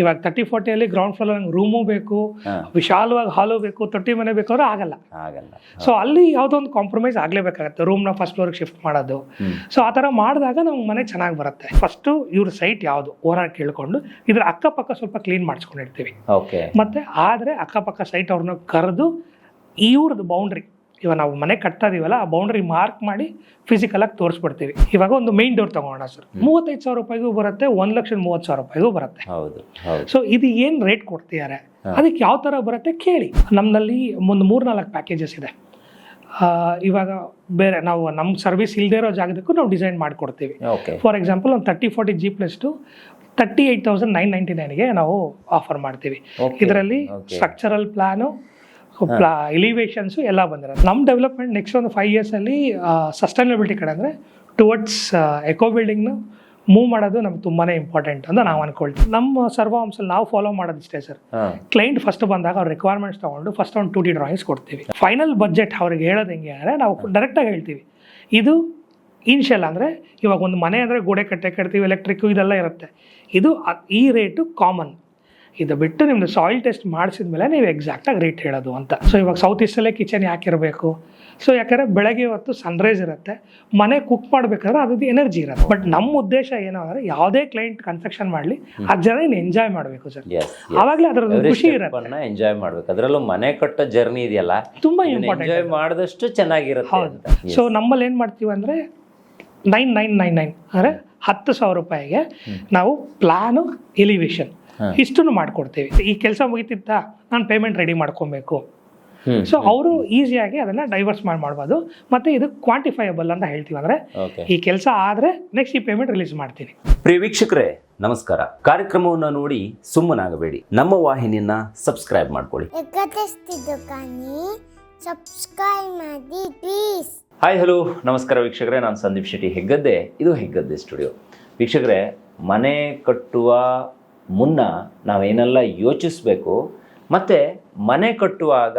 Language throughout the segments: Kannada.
ಇವಾಗ ತರ್ಟಿ ಫೋರ್ಟಿಯಲ್ಲಿ ಗ್ರೌಂಡ್ ಫ್ಲೋರ್ ನಂಗೆ ರೂಮು ಬೇಕು ವಿಶಾಲವಾಗಿ ಹಾಲು ಬೇಕು ತೊಟ್ಟಿ ಮನೆ ಬೇಕಾದ್ರೆ ಆಗಲ್ಲ. ಆಗಲ್ಲ. ಸೊ ಅಲ್ಲಿ ಯಾವುದೋ ಒಂದು ಕಾಂಪ್ರಮೈಸ್ ಆಗಲೇಬೇಕಾಗತ್ತೆ ರೂಮ್ನ ಫಸ್ಟ್ ಫ್ಲೋರ್ಗೆ ಶಿಫ್ಟ್ ಮಾಡೋದು. ಸೊ ಆ ಥರ ಮಾಡಿದಾಗ ನಮ್ಗೆ ಮನೆ ಚೆನ್ನಾಗಿ ಬರುತ್ತೆ. ಫಸ್ಟು ಇವ್ರ ಸೈಟ್ ಯಾವುದು? ಓನರ್ ಕೇಳ್ಕೊಂಡು ಇದ್ರ ಅಕ್ಕಪಕ್ಕ ಸ್ವಲ್ಪ ಕ್ಲೀನ್ ಮಾಡಿಸ್ಕೊಂಡಿರ್ತೀವಿ. ಓಕೆ ಮತ್ತೆ ಆದರೆ ಅಕ್ಕಪಕ್ಕ ಸೈಟ್ ಅವ್ರನ್ನ ಕರೆದು ಇವ್ರದ್ದು ಬೌಂಡ್ರಿ ಇವಾಗ ನಾವು ಮನೆ ಕಟ್ತಾ ಇದೀವಲ್ಲ ಆ ಬೌಂಡ್ರಿ ಮಾರ್ಕ್ ಮಾಡಿ ಫಿಸಿಕಲ್ ಆಗಿ ತೋರಿಸ್ಬಿಡ್ತೀವಿ. ಇವಾಗ ಒಂದು ಮೈನ್ ಡೋರ್ ತಗೋಣ ಸರ್. ಮೂವತ್ತೈದು ಸಾವಿರ ರೂಪಾಯಿಗೂ ಬರುತ್ತೆ ಒಂದು ಲಕ್ಷದ ಮೂವತ್ತು ಸಾವಿರ ರೂಪಾಯಿಗೂ ಬರುತ್ತೆ. ಹೌದು ಸೊ ಇದು ಏನು ರೇಟ್ ಕೊಡ್ತಿದ್ದಾರೆ ಅದಕ್ಕೆ ಯಾವ ಥರ ಬರುತ್ತೆ ಕೇಳಿ. ನಮ್ಮಲ್ಲಿ ಒಂದು ಮೂರ್ನಾಲ್ಕು ಪ್ಯಾಕೇಜಸ್ ಇದೆ. ಇವಾಗ ಬೇರೆ ನಾವು ನಮ್ಮ ಸರ್ವಿಸ್ ಇಲ್ಲದೇ ಇರೋ ಜಾಗದಕ್ಕೂ ನಾವು ಡಿಸೈನ್ ಮಾಡಿಕೊಡ್ತೀವಿ. ಫಾರ್ ಎಕ್ಸಾಂಪಲ್ ಒಂದು thirty forty G plus two thirty eight thousand nine ninety ನೈನ್ಗೆ ನಾವು ಆಫರ್ ಮಾಡ್ತೀವಿ. ಇದರಲ್ಲಿ ಸ್ಟ್ರಕ್ಚರಲ್ ಪ್ಲಾನು ಪ್ಲಾ ಎಲಿವೇಶನ್ಸು ಎಲ್ಲ ಬಂದಿರೋದು. ನಮ್ಮ ಡೆವಲಪ್ಮೆಂಟ್ ನೆಕ್ಸ್ಟ್ ಒಂದು ಫೈವ್ ಇಯರ್ಸಲ್ಲಿ ಸಸ್ಟೈನಬಿಲಿಟಿ ಕಡೆ ಅಂದರೆ ಟುವರ್ಡ್ಸ್ ಎಕೋ ಬಿಲ್ಡಿಂಗ್ನ ಮೂವ್ ಮಾಡೋದು ನಮ್ಗೆ ತುಂಬಾ ಇಂಪಾರ್ಟೆಂಟ್ ಅಂತ ನಾವು ಅನ್ಕೊಳ್ತೀವಿ. ನಮ್ಮ ಸರ್ವಾಂಶಲ್ಲಿ ನಾವು ಫಾಲೋ ಮಾಡೋದು ಇಷ್ಟೇ ಸರ್ ಕ್ಲೈಂಟ್ ಫಸ್ಟ್ ಬಂದಾಗ ಅವ್ರ ರಿಕ್ವೈರ್ಮೆಂಟ್ಸ್ ತಗೊಂಡು ಫಸ್ಟ್ ಒಂದು ಟು ಡಿ ಡ್ರಾಯಿಂಗ್ಸ್ ಕೊಡ್ತೀವಿ. ಫೈನಲ್ ಬಜೆಟ್ ಅವ್ರಿಗೆ ಹೇಳೋದು ಹೆಂಗೆ ಅಂದರೆ ನಾವು ಡೈರೆಕ್ಟಾಗಿ ಹೇಳ್ತೀವಿ. ಇದು ಇನ್ಶಿಯಲ್ ಅಂದರೆ ಇವಾಗ ಒಂದು ಮನೆ ಅಂದರೆ ಗೋಡೆ ಕಟ್ಟೆ ಕಟ್ತೀವಿ ಎಲೆಕ್ಟ್ರಿಕ್ ಇದೆಲ್ಲ ಇರುತ್ತೆ. ಇದು ಈ ರೇಟು ಕಾಮನ್ ಇದು ಬಿಟ್ಟು ನಿಮ್ಮದು ಸಾಯಿಲ್ ಟೆಸ್ಟ್ ಮಾಡಿಸಿದ ಮೇಲೆ ನೀವು ಎಕ್ಸಾಕ್ಟಾಗಿ ರೇಟ್ ಹೇಳೋದು ಅಂತ. ಸೊ ಇವಾಗ ಸೌತ್ ಈಸ್ಟಲ್ಲೇ ಕಿಚನ್ ಯಾಕೆ ಇರಬೇಕು? ಸೊ ಯಾಕಂದರೆ ಬೆಳಗ್ಗೆ ಹೊತ್ತು ಸನ್ರೈಸ್ ಇರುತ್ತೆ. ಮನೆ ಕುಕ್ ಮಾಡಬೇಕಾದ್ರೆ ಅದ್ರದ್ದು ಎನರ್ಜಿ ಇರುತ್ತೆ. ಬಟ್ ನಮ್ಮ ಉದ್ದೇಶ ಏನು ಅಂದರೆ ಯಾವುದೇ ಕ್ಲೈಂಟ್ ಕನ್ಸ್ಟ್ರಕ್ಷನ್ ಮಾಡಲಿ ಆ ಜನ ಇನ್ಎಂಜಾಯ್ ಮಾಡಬೇಕು ಸರ್ ಆವಾಗಲೇ ಅದರದ್ದು ಖುಷಿ ಇರುತ್ತೆ. ಎಂಜಾಯ್ ಮಾಡಬೇಕು. ಅದರಲ್ಲೂ ಮನೆ ಕಟ್ಟೋ ಜರ್ನಿ ಇದೆಯಲ್ಲ? ತುಂಬಾ ಇಂಪಾರ್ಟೆಂಟ್ ಎಂಜಾಯ್ ಮಾಡಿದಷ್ಟು ಚೆನ್ನಾಗಿರುತ್ತೆ ಹೌದು. ಸೊ ನಮ್ಮಲ್ಲಿ ಏನು ಮಾಡ್ತೀವಿ ಅಂದರೆ ನೈನ್ ನೈನ್ ನೈನ್ ನೈನ್ ಅಂದರೆ ಹತ್ತು ಸಾವಿರ ರೂಪಾಯಿಗೆ ನಾವು ಪ್ಲಾನು ಎಲಿವೇಶನ್. ಇಷ್ಟನ್ನು ಮಾಡ್ಕೊಡ್ತೀವಿ. ಈ ಕೆಲಸ ಮುಗಿತಿದ್ದ ನಾನು ಪೇಮೆಂಟ್ ರೆಡಿ ಮಾಡ್ಕೊಬೇಕು. ಸೊ ಅವರು ಈಸಿಯಾಗಿ ಅದನ್ನ ಡೈವರ್ಸ್ ಮಾಡಿ ಮಾಡ್ಬೋದು. ಮತ್ತೆ ಇದು ಕ್ವಾಂಟಿಫೈಯಬಲ್ ಅಂತ ಹೇಳ್ತೀವಿ ಅಂದ್ರೆ ಈ ಕೆಲಸ ಆದ್ರೆ ನೆಕ್ಸ್ಟ್ ಈ ಪೇಮೆಂಟ್ ರಿಲೀಸ್ ಮಾಡ್ತೀನಿ. ಪ್ರಿಯ ವೀಕ್ಷಕರೇ ನಮಸ್ಕಾರ. ಕಾರ್ಯಕ್ರಮವನ್ನು ನೋಡಿ ಸುಮ್ಮನಾಗಬೇಡಿ. ನಮ್ಮ ವಾಹಿನಿಯನ್ನ ಸಬ್ಸ್ಕ್ರೈಬ್ ಮಾಡ್ಕೊಳ್ಳಿ. ಸಬ್ಸ್ಕ್ರೈಬ್ ಮಾಡಿ ಪ್ಲೀಸ್ ಹಾಯ್ ಹಲೋ ನಮಸ್ಕಾರ ವೀಕ್ಷಕರೇ ನಾನು ಸಂದೀಪ್ ಶೆಟ್ಟಿ ಹೆಗ್ಗದ್ದೆ. ಇದು ಹೆಗ್ಗದ್ದೆ ಸ್ಟುಡಿಯೋ ವೀಕ್ಷಕರೇ ಮನೆ ಕಟ್ಟುವ ಮುನ್ನ ನಾವೇನೆಲ್ಲ ಯೋಚಿಸಬೇಕು, ಮತ್ತು ಮನೆ ಕಟ್ಟುವಾಗ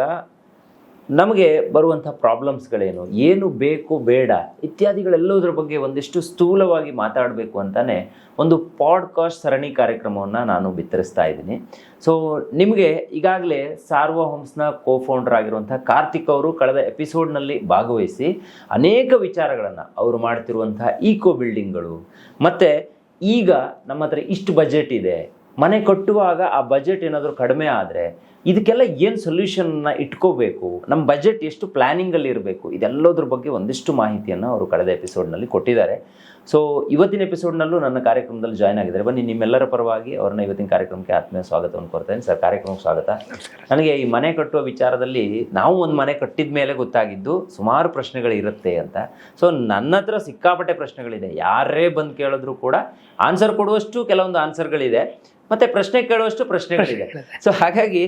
ನಮಗೆ ಬರುವಂಥ ಪ್ರಾಬ್ಲಮ್ಸ್ಗಳೇನು, ಏನು ಬೇಕು ಬೇಡ, ಇತ್ಯಾದಿಗಳೆಲ್ಲದರ ಬಗ್ಗೆ ಒಂದಿಷ್ಟು ಸ್ಥೂಲವಾಗಿ ಮಾತಾಡಬೇಕು ಅಂತಲೇ ಒಂದು ಪಾಡ್ಕಾಸ್ಟ್ ಸರಣಿ ಕಾರ್ಯಕ್ರಮವನ್ನು ನಾನು ಬಿತ್ತರಿಸ್ತಾ ಇದ್ದೀನಿ. ಸೊ ನಿಮಗೆ ಈಗಾಗಲೇ ಸಾರ್ವ ಹೋಮ್ಸ್ನ ಕೋ ಫೌಂಡರ್ ಆಗಿರುವಂಥ ಕಾರ್ತಿಕ್ ಅವರು ಕಳೆದ ಎಪಿಸೋಡ್ನಲ್ಲಿ ಭಾಗವಹಿಸಿ ಅನೇಕ ವಿಚಾರಗಳನ್ನು ಅವರು ಮಾಡ್ತಿರುವಂಥ ಈಕೋ ಬಿಲ್ಡಿಂಗ್ಗಳು ಮತ್ತು ಈಗ ನಮ್ಮ ಹತ್ರ ಇಷ್ಟು ಬಜೆಟ್ ಇದೆ ಮನೆ ಕಟ್ಟುವಾಗ ಆ ಬಜೆಟ್ ಏನಾದರೂ ಕಡಿಮೆ ಆದರೆ ಇದಕ್ಕೆಲ್ಲ ಏನು ಸೊಲ್ಯೂಷನ್ನ ಇಟ್ಕೋಬೇಕು? ನಮ್ಮ ಬಜೆಟ್ ಎಷ್ಟು ಪ್ಲ್ಯಾನಿಂಗಲ್ಲಿ ಇರಬೇಕು? ಇದೆಲ್ಲದ್ರ ಬಗ್ಗೆ ಒಂದಿಷ್ಟು ಮಾಹಿತಿಯನ್ನು ಅವರು ಕಳೆದ ಎಪಿಸೋಡ್ನಲ್ಲಿ ಕೊಟ್ಟಿದ್ದಾರೆ. ಸೊ ಇವತ್ತಿನ ಎಪಿಸೋಡ್ನಲ್ಲೂ ನನ್ನ ಕಾರ್ಯಕ್ರಮದಲ್ಲಿ ಜಾಯ್ನ್ ಆಗಿದ್ದಾರೆ. ಬನ್ನಿ ನಿಮ್ಮೆಲ್ಲರ ಪರವಾಗಿ ಅವ್ರನ್ನ ಇವತ್ತಿನ ಕಾರ್ಯಕ್ರಮಕ್ಕೆ ಆತ್ಮೀಯ ಸ್ವಾಗತವನ್ನು ಕೊಡ್ತೇನೆ ಸರ್ ಕಾರ್ಯಕ್ರಮಕ್ಕೆ ಸ್ವಾಗತ. ನನಗೆ ಈ ಮನೆ ಕಟ್ಟುವ ವಿಚಾರದಲ್ಲಿ ನಾವು ಒಂದು ಮನೆ ಕಟ್ಟಿದ ಮೇಲೆ ಗೊತ್ತಾಗಿದ್ದು ಸುಮಾರು ಪ್ರಶ್ನೆಗಳು ಇರುತ್ತೆ ಅಂತ. ಸೊ ನನ್ನ ಹತ್ರ ಸಿಕ್ಕಾಪಟ್ಟೆ ಪ್ರಶ್ನೆಗಳಿದೆ. ಯಾರೇ ಬಂದು ಕೇಳಿದ್ರು ಕೂಡ ಆನ್ಸರ್ ಕೊಡುವಷ್ಟು ಕೆಲವೊಂದು ಆನ್ಸರ್ಗಳಿದೆ ಮತ್ತೆ ಪ್ರಶ್ನೆ ಕೇಳುವಷ್ಟು ಪ್ರಶ್ನೆಗಳಿದೆ. ಸೊ ಹಾಗಾಗಿ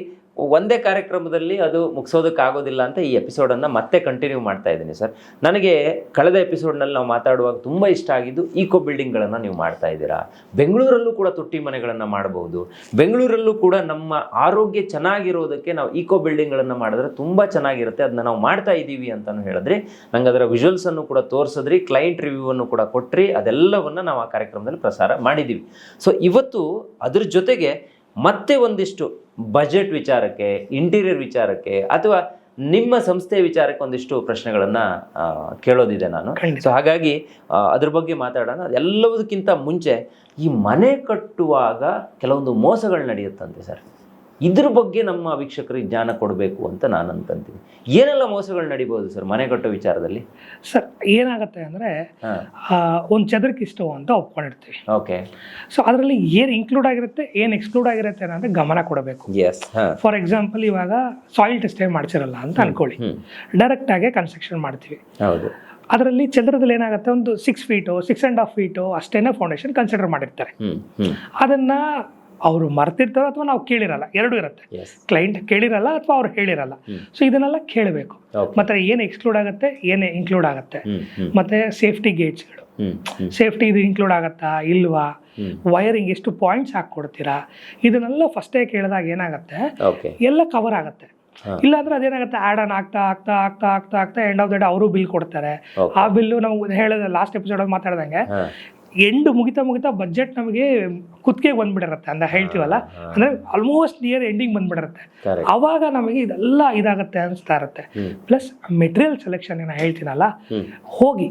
ಒಂದೇ ಕಾರ್ಯಕ್ರಮದಲ್ಲಿ ಅದು ಮುಗಿಸೋದಕ್ಕಾಗೋದಿಲ್ಲ ಅಂತ ಈ ಎಪಿಸೋಡನ್ನು ಮತ್ತೆ ಕಂಟಿನ್ಯೂ ಮಾಡ್ತಾ ಇದ್ದೀನಿ ಸರ್. ನನಗೆ ಕಳೆದ ಎಪಿಸೋಡ್ನಲ್ಲಿ ನಾವು ಮಾತಾಡುವಾಗ ತುಂಬ ಇಷ್ಟ ಆಗಿದ್ದು ಈಕೋ ಬಿಲ್ಡಿಂಗ್ಗಳನ್ನು ನೀವು ಮಾಡ್ತಾ ಇದ್ದೀರಾ. ಬೆಂಗಳೂರಲ್ಲೂ ಕೂಡ ತೊಟ್ಟಿ ಮನೆಗಳನ್ನು ಮಾಡಬಹುದು ಬೆಂಗಳೂರಲ್ಲೂ ಕೂಡ ನಮ್ಮ ಆರೋಗ್ಯ ಚೆನ್ನಾಗಿರೋದಕ್ಕೆ ನಾವು ಈಕೋ ಬಿಲ್ಡಿಂಗ್ಗಳನ್ನು ಮಾಡಿದ್ರೆ ತುಂಬ ಚೆನ್ನಾಗಿರುತ್ತೆ. ಅದನ್ನ ನಾವು ಮಾಡ್ತಾ ಇದ್ದೀವಿ ಅಂತಲೂ ಹೇಳಿದ್ರಿ. ನಂಗೆ ಅದರ ವಿಜುವಲ್ಸನ್ನು ಕೂಡ ತೋರಿಸಿದ್ರಿ ಕ್ಲೈಂಟ್ ರಿವ್ಯೂವನ್ನು ಕೂಡ ಕೊಟ್ಟ್ರಿ ಅದೆಲ್ಲವನ್ನು ನಾವು ಆ ಕಾರ್ಯಕ್ರಮದಲ್ಲಿ ಪ್ರಸಾರ ಮಾಡಿದ್ದೀವಿ. ಸೊ ಇವತ್ತು ಅದ್ರ ಜೊತೆಗೆ ಮತ್ತೆ ಒಂದಿಷ್ಟು ಬಜೆಟ್ ವಿಚಾರಕ್ಕೆ ಇಂಟೀರಿಯರ್ ವಿಚಾರಕ್ಕೆ ಅಥವಾ ನಿಮ್ಮ ಸಂಸ್ಥೆಯ ವಿಚಾರಕ್ಕೆ ಒಂದಿಷ್ಟು ಪ್ರಶ್ನೆಗಳನ್ನು ಕೇಳೋದಿದೆ ನಾನು. ಸೊ ಹಾಗಾಗಿ ಅದ್ರ ಬಗ್ಗೆ ಮಾತಾಡೋಣ. ಎಲ್ಲದಕ್ಕಿಂತ ಮುಂಚೆ ಈ ಮನೆ ಕಟ್ಟುವಾಗ ಕೆಲವೊಂದು ಮೋಸಗಳು ನಡೆಯುತ್ತಂತೆ ಸರ್. ಇದ್ರ ಬಗ್ಗೆ ನಮ್ಮ ವೀಕ್ಷಕರಿಗೆ ಜ್ಞಾನ ಕೊಡಬೇಕು ಅಂತ ನಾನು ಅಂತಂತೀನಿ ಏನೆಲ್ಲ ಮೋಸಗಳು ನಡಿಬೋದು ಸರ್? ಮನೆ ಕಟ್ಟೋ ವಿಚಾರದಲ್ಲಿ? ಸರ್ ಏನಾಗುತ್ತೆ ಅಂದರೆ ಒಂದು ಚದರಕ್ಕೆ ಇಷ್ಟು ಅಂತ ಒಪ್ಕೊಂಡಿರ್ತೀವಿ. ಓಕೆ. ಸೊ ಅದರಲ್ಲಿ ಏನು ಇನ್ಕ್ಲೂಡ್ ಆಗಿರುತ್ತೆ ಏನು ಎಕ್ಸ್ಕ್ಲೂಡ್ ಆಗಿರುತ್ತೆ ಅನ್ನೋದು ಗಮನ ಕೊಡಬೇಕು. ಎಸ್ ಫಾರ್ ಎಕ್ಸಾಂಪಲ್ ಇವಾಗ ಸಾಯಿಲ್ ಟೆಸ್ಟೇ ಮಾಡ್ಸಿರಲ್ಲ ಅಂತ ಅನ್ಕೊಳ್ಳಿ. ಹ್ಞೂ ಡೈರೆಕ್ಟ್ ಆಗಿ ಕನ್ಸ್ಟ್ರಕ್ಷನ್ ಮಾಡ್ತೀವಿ. ಹೌದು. ಅದರಲ್ಲಿ ಚಂದ್ರದಲ್ಲಿ ಏನಾಗುತ್ತೆ ಒಂದು six feet six and half feet ಅಷ್ಟೇನೆ ಫೌಂಡೇಶನ್ ಕನ್ಸಿಡರ್ ಮಾಡಿರ್ತಾರೆ. ಅದನ್ನ ಅವರು ಮರ್ತಿರ್ತಾರೋ ಅಥವಾ ನಾವು ಕೇಳಿರಲ್ಲ ಎರಡೂ ಇರುತ್ತೆ. ಕ್ಲೈಂಟ್ ಕೇಳಿರಲ್ಲ ಅಥವಾ ಅವ್ರು ಹೇಳಿರಲ್ಲ. ಸೊ ಇದನ್ನೆಲ್ಲ ಕೇಳಬೇಕು. ಮತ್ತೆ ಏನು ಎಕ್ಸ್ಕ್ಲೂಡ್ ಆಗುತ್ತೆ ಏನು ಇನ್ಕ್ಲೂಡ್ ಆಗುತ್ತೆ? ಮತ್ತೆ ಸೇಫ್ಟಿ ಗೇಟ್ಸ್ಗಳು ಸೇಫ್ಟಿ ಇದು ಇನ್ಕ್ಲೂಡ್ ಆಗುತ್ತಾ ಇಲ್ವಾ? ವೈರಿಂಗ್ ಎಷ್ಟು ಪಾಯಿಂಟ್ಸ್ ಹಾಕ್ಕೊಡ್ತೀರಾ? ಇದನ್ನೆಲ್ಲ ಫಸ್ಟೇ ಕೇಳಿದಾಗ ಏನಾಗುತ್ತೆ? ಎಲ್ಲ ಕವರ್ ಆಗುತ್ತೆ. ಇಲ್ಲ ಇಲ್ಲಾಂದ್ರೆ ಅದೇನಾಗುತ್ತೆ? ಆಡ್ ಆನ್ ಆಗ್ತಾ ಆಗ್ತಾ ಆಗ್ತಾ ಆಗ್ತಾ ಆಗ್ತಾ ಎಂಡ್ ಆಫ್ ದ ಡೇ ಅವರು ಬಿಲ್ ಕೊಡ್ತಾರೆ. ಆ ಬಿಲ್ಲು ನಾವು ಹೇಳಿದ ಲಾಸ್ಟ್ ಎಪಿಸೋಡ್ ಮಾತಾಡ್ದಂಗೆ ಹಾಂ. ಎಂಡ್ ಮುಗಿತಾ ಮುಗಿತಾ ಬಜೆಟ್ ನಮಗೆ ಕುತ್ತಿಗೆ ಬಂದ್ಬಿಡಿರುತ್ತೆ ಅಂತ ಹೇಳ್ತೀವಲ್ಲ? ಅಂದ್ರೆ ಆಲ್ಮೋಸ್ಟ್ ನಿಯರ್ ಎಂಡಿಂಗ್ ಬಂದ್ಬಿಡಿರುತ್ತೆ ಅವಾಗ ನಮಗೆ ಇದೆಲ್ಲ ಇದಾಗುತ್ತೆ ಅನಿಸ್ತಾ ಇರುತ್ತೆ. ಪ್ಲಸ್ ಮೆಟೀರಿಯಲ್ ಸೆಲೆಕ್ಷನ್ ಏನ ಹೇಳ್ತೀನಲ್ಲ ಹೋಗಿ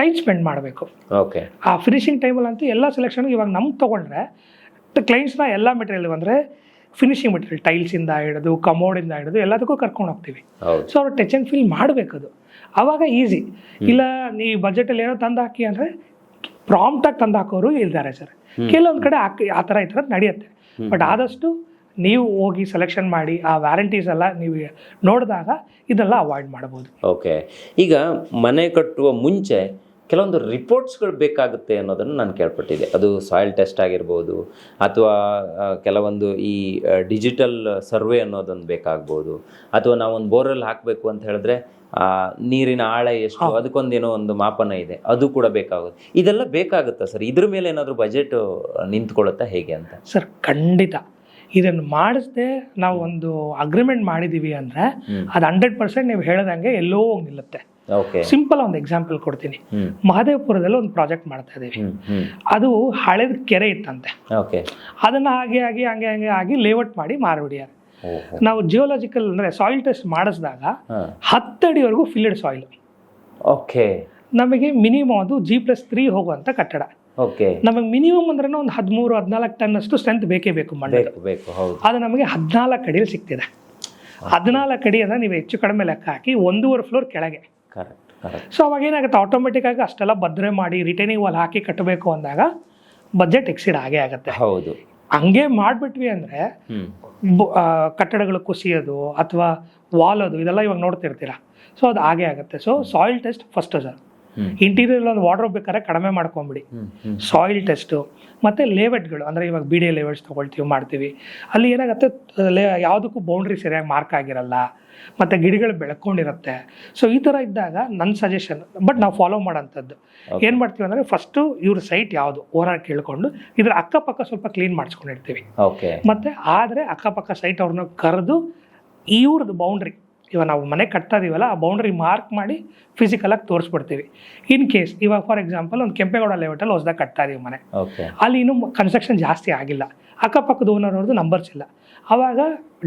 ಟೈಮ್ ಸ್ಪೆಂಡ್ ಮಾಡಬೇಕು. ಓಕೆ ಆ ಫಿನಿಶಿಂಗ್ ಟೈಮಲ್ಲಿ ಅಂತೂ ಎಲ್ಲ ಸೆಲೆಕ್ಷನ್ ಇವಾಗ ನಮ್ಗೆ ತೊಗೊಂಡ್ರೆ ಕ್ಲೈಂಟ್ಸ್ನ ಎಲ್ಲ ಮೆಟೀರಿಯಲ್ ಅಂದರೆ ಫಿನಿಶಿಂಗ್ ಮೆಟೀರಿಯಲ್ ಟೈಲ್ಸಿಂದ ಹಿಡಿದು ಕಮೋಡಿಂದ ಹಿಡಿದು ಎಲ್ಲದಕ್ಕೂ ಕರ್ಕೊಂಡು ಹೋಗ್ತೀವಿ. ಸೊ ಅವ್ರು ಟಚ್ ಆ್ಯಂಡ್ ಫೀಲ್ ಮಾಡಬೇಕದು. ಅದು ಆವಾಗ ಈಸಿ ಇಲ್ಲ ನೀವು ಬಜೆಟಲ್ಲಿ ಏನೋ ತಂದು ಹಾಕಿ ಅಂದರೆ ಪ್ರಾಂಪ್ಟಾಗಿ ತಂದು ಹಾಕೋರು ಇದ್ದಾರೆ ಸರ್. ಕೆಲವೊಂದು ಕಡೆ ಆ ಥರ ಈ ಥರ ನಡೆಯುತ್ತೆ. ಬಟ್ ಆದಷ್ಟು ನೀವು ಹೋಗಿ ಸೆಲೆಕ್ಷನ್ ಮಾಡಿ ಆ ವ್ಯಾರಂಟೀಸ್ ಎಲ್ಲ ನೀವು ನೋಡಿದಾಗ ಇದೆಲ್ಲ ಅವಾಯ್ಡ್ ಮಾಡ್ಬೋದು ಓಕೆ ಈಗ ಮನೆ ಕಟ್ಟುವ ಮುಂಚೆ ಕೆಲವೊಂದು ರಿಪೋರ್ಟ್ಸ್ಗಳು ಬೇಕಾಗುತ್ತೆ ಅನ್ನೋದನ್ನು ನಾನು ಕೇಳ್ಪಟ್ಟಿದ್ದೆ. ಅದು ಸಾಯಿಲ್ ಟೆಸ್ಟ್ ಆಗಿರ್ಬೋದು ಅಥವಾ ಕೆಲವೊಂದು ಈ ಡಿಜಿಟಲ್ ಸರ್ವೆ ಅನ್ನೋದೊಂದು ಬೇಕಾಗ್ಬೋದು ಅಥವಾ ನಾವೊಂದು ಬೋರ್ವೆಲ್ ಹಾಕಬೇಕು ಅಂತ ಹೇಳಿದ್ರೆ ನೀರಿನ ಆಳ ಎಷ್ಟು ಅದಕ್ಕೊಂದೇನೋ ಒಂದು ಮಾಪನ ಇದೆ. ಅದು ಕೂಡ ಬೇಕಾಗುತ್ತೆ. ಇದೆಲ್ಲ ಬೇಕಾಗುತ್ತಾ ಸರ್? ಇದ್ರ ಮೇಲೆ ಏನಾದರೂ ಬಜೆಟ್ ನಿಂತ್ಕೊಳ್ಳುತ್ತಾ ಹೇಗೆ ಅಂತ? ಸರ್ ಖಂಡಿತ. ಇದನ್ನು ಮಾಡಿಸ್ದೆ ನಾವು ಒಂದು ಅಗ್ರಿಮೆಂಟ್ ಮಾಡಿದ್ದೀವಿ ಅಂದರೆ. ಅದು ಹಂಡ್ರೆಡ್ ಪರ್ಸೆಂಟ್ ನೀವು ಹೇಳ್ದಂಗೆ ಎಲ್ಲೋ ಹೋಗಿ ನಿಲ್ಲುತ್ತೆ. ಓಕೆ. ಸಿಂಪಲ್ ಒಂದು ಎಕ್ಸಾಂಪಲ್ ಕೊಡ್ತೀನಿ. ಮಹದೇವಪುರದಲ್ಲಿ ಒಂದು ಪ್ರಾಜೆಕ್ಟ್ ಮಾಡ್ತಾ ಇದ್ದೀವಿ ಅದು ಹಳೆದ ಕೆರೆ ಇತ್ತಂತೆ. ಓಕೆ. ಅದನ್ನ ಹಾಗೆ ಹಾಗೆ ಹಂಗೆ ಹಂಗೆ ಆಗಿ ಲೇಔಟ್ ಮಾಡಿ ಮಾರ್ಬಿಡ್ಯಾರ ನಾವು ಜಿಯೋಲಾಜಿಕಲ್ ಅಂದರೆ ಸಾಯಿಲ್ ಟೆಸ್ಟ್ ಮಾಡಿಸಿದಾಗ ಹತ್ತಡಿವರೆಗೂ ಫಿಲ್ಡ್ ಸಾಯಿಲ್ ಓಕೆ ನಮಗೆ ಮಿನಿಮಮ್ ಅದು ಜಿ ಪ್ಲಸ್ ತ್ರೀ ಹೋಗುವಂಥ ಕಟ್ಟಡ. ಓಕೆ ನಮಗೆ ಮಿನಿಮಮ್ ಅಂದ್ರೆ ಒಂದು ಹದಿಮೂರು ಹದಿನಾಲ್ಕು ಟನ್ ಅಷ್ಟು ಸ್ಟ್ರೆಂತ್ ಬೇಕೇ ಬೇಕು ಮಣ್ಣು ಅದು ನಮಗೆ ಹದಿನಾಲ್ಕು ಅಡಿಯಲ್ಲಿ ಸಿಗ್ತಿದೆ. ಹದಿನಾಲ್ಕು ಅಡಿ ಅಂದ್ರೆ ನೀವು ಹೆಚ್ಚು ಕಡಿಮೆ ಲೆಕ್ಕ ಹಾಕಿ ಒಂದೂವರೆ ಫ್ಲೋರ್ ಕೆಳಗೆ. ಸೊ ಅವಾಗ ಏನಾಗುತ್ತೆ? ಆಟೋಮೆಟಿಕ್ ಆಗಿ ಅಷ್ಟೆಲ್ಲ ಭದ್ರೆ ಮಾಡಿ ರಿಟೈನಿಂಗ್ ವಾಲ್ ಹಾಕಿ ಕಟ್ಟಬೇಕು ಅಂದಾಗ ಬಜೆಟ್ ಎಕ್ಸಿಡ್ ಆಗೇ ಆಗುತ್ತೆ. ಹೌದು. ಹಂಗೆ ಮಾಡಿಬಿಟ್ವಿ ಅಂದರೆ ಕಟ್ಟಡಗಳು ಕುಸಿಯೋದು ಅಥವಾ ವಾಲ್ ಅದು ಇದೆಲ್ಲ ಇವಾಗ ನೋಡ್ತಿರ್ತೀರಾ? ಸೊ ಅದು ಹಾಗೆ ಆಗುತ್ತೆ. So soil test first sir interior ಒಂದು ವಾರ್ಡ್ರೋಬ್ ಬೇಕಾದ್ರೆ ಕಡಿಮೆ ಮಾಡ್ಕೊಂಬಿಡಿ. ಸಾಯಿಲ್ ಟೆಸ್ಟು ಮತ್ತು ಲೇವೆಟ್ಗಳು ಅಂದರೆ ಇವಾಗ ಬಿ ಡಿ ಎ ಲೇಔಟ್ಸ್ ತೊಗೊಳ್ತೀವಿ ಮಾಡ್ತೀವಿ. ಅಲ್ಲಿ ಏನಾಗುತ್ತೆ ಲೇ ಯಾವುದಕ್ಕೂ ಬೌಂಡ್ರಿ ಸರಿಯಾಗಿ ಮಾರ್ಕ್ ಆಗಿರಲ್ಲ ಮತ್ತು ಗಿಡಗಳು ಬೆಳ್ಕೊಂಡಿರುತ್ತೆ. ಸೊ ಈ ಥರ ಇದ್ದಾಗ ನನ್ನ ಸಜೆಷನ್ ಬಟ್ ನಾವು ಫಾಲೋ ಮಾಡೋಂಥದ್ದು ಏನು ಮಾಡ್ತೀವಿ ಅಂದರೆ ಫಸ್ಟು ಇವ್ರ ಸೈಟ್ ಯಾವುದು ಓನರ್ ಕೇಳ್ಕೊಂಡು ಇದ್ರ ಅಕ್ಕಪಕ್ಕ ಸ್ವಲ್ಪ ಕ್ಲೀನ್ ಮಾಡಿಸ್ಕೊಂಡಿರ್ತೀವಿ. ಮತ್ತು ಆದರೆ ಅಕ್ಕಪಕ್ಕ ಸೈಟ್ ಅವ್ರನ್ನ ಕರೆದು ಇವ್ರದ್ದು ಬೌಂಡ್ರಿ ಇವಾಗ ನಾವು ಮನೆ ಕಟ್ತಾ ಇದೀವಲ್ಲ ಆ ಬೌಂಡ್ರಿ ಮಾರ್ಕ್ ಮಾಡಿ ಫಿಸಿಕಲಾಗಿ ತೋರಿಸ್ಬಿಡ್ತೀವಿ. ಇನ್ ಕೇಸ್ ಇವಾಗ ಫಾರ್ ಎಕ್ಸಾಂಪಲ್ ಒಂದು ಕೆಂಪೇಗೌಡ ಲೇಔಟಲ್ಲಿ ಹೊಸದಾಗಿ ಕಟ್ತಾ ಇದೀವಿ ಮನೆ ಅಲ್ಲಿ ಇನ್ನೂ ಕನ್ಸ್ಟ್ರಕ್ಷನ್ ಜಾಸ್ತಿ ಆಗಿಲ್ಲ. ಅಕ್ಕಪಕ್ಕದ ಓನರ್ ಅವ್ರದ್ದು ನಂಬರ್ಸ್ ಇಲ್ಲ. ಆವಾಗ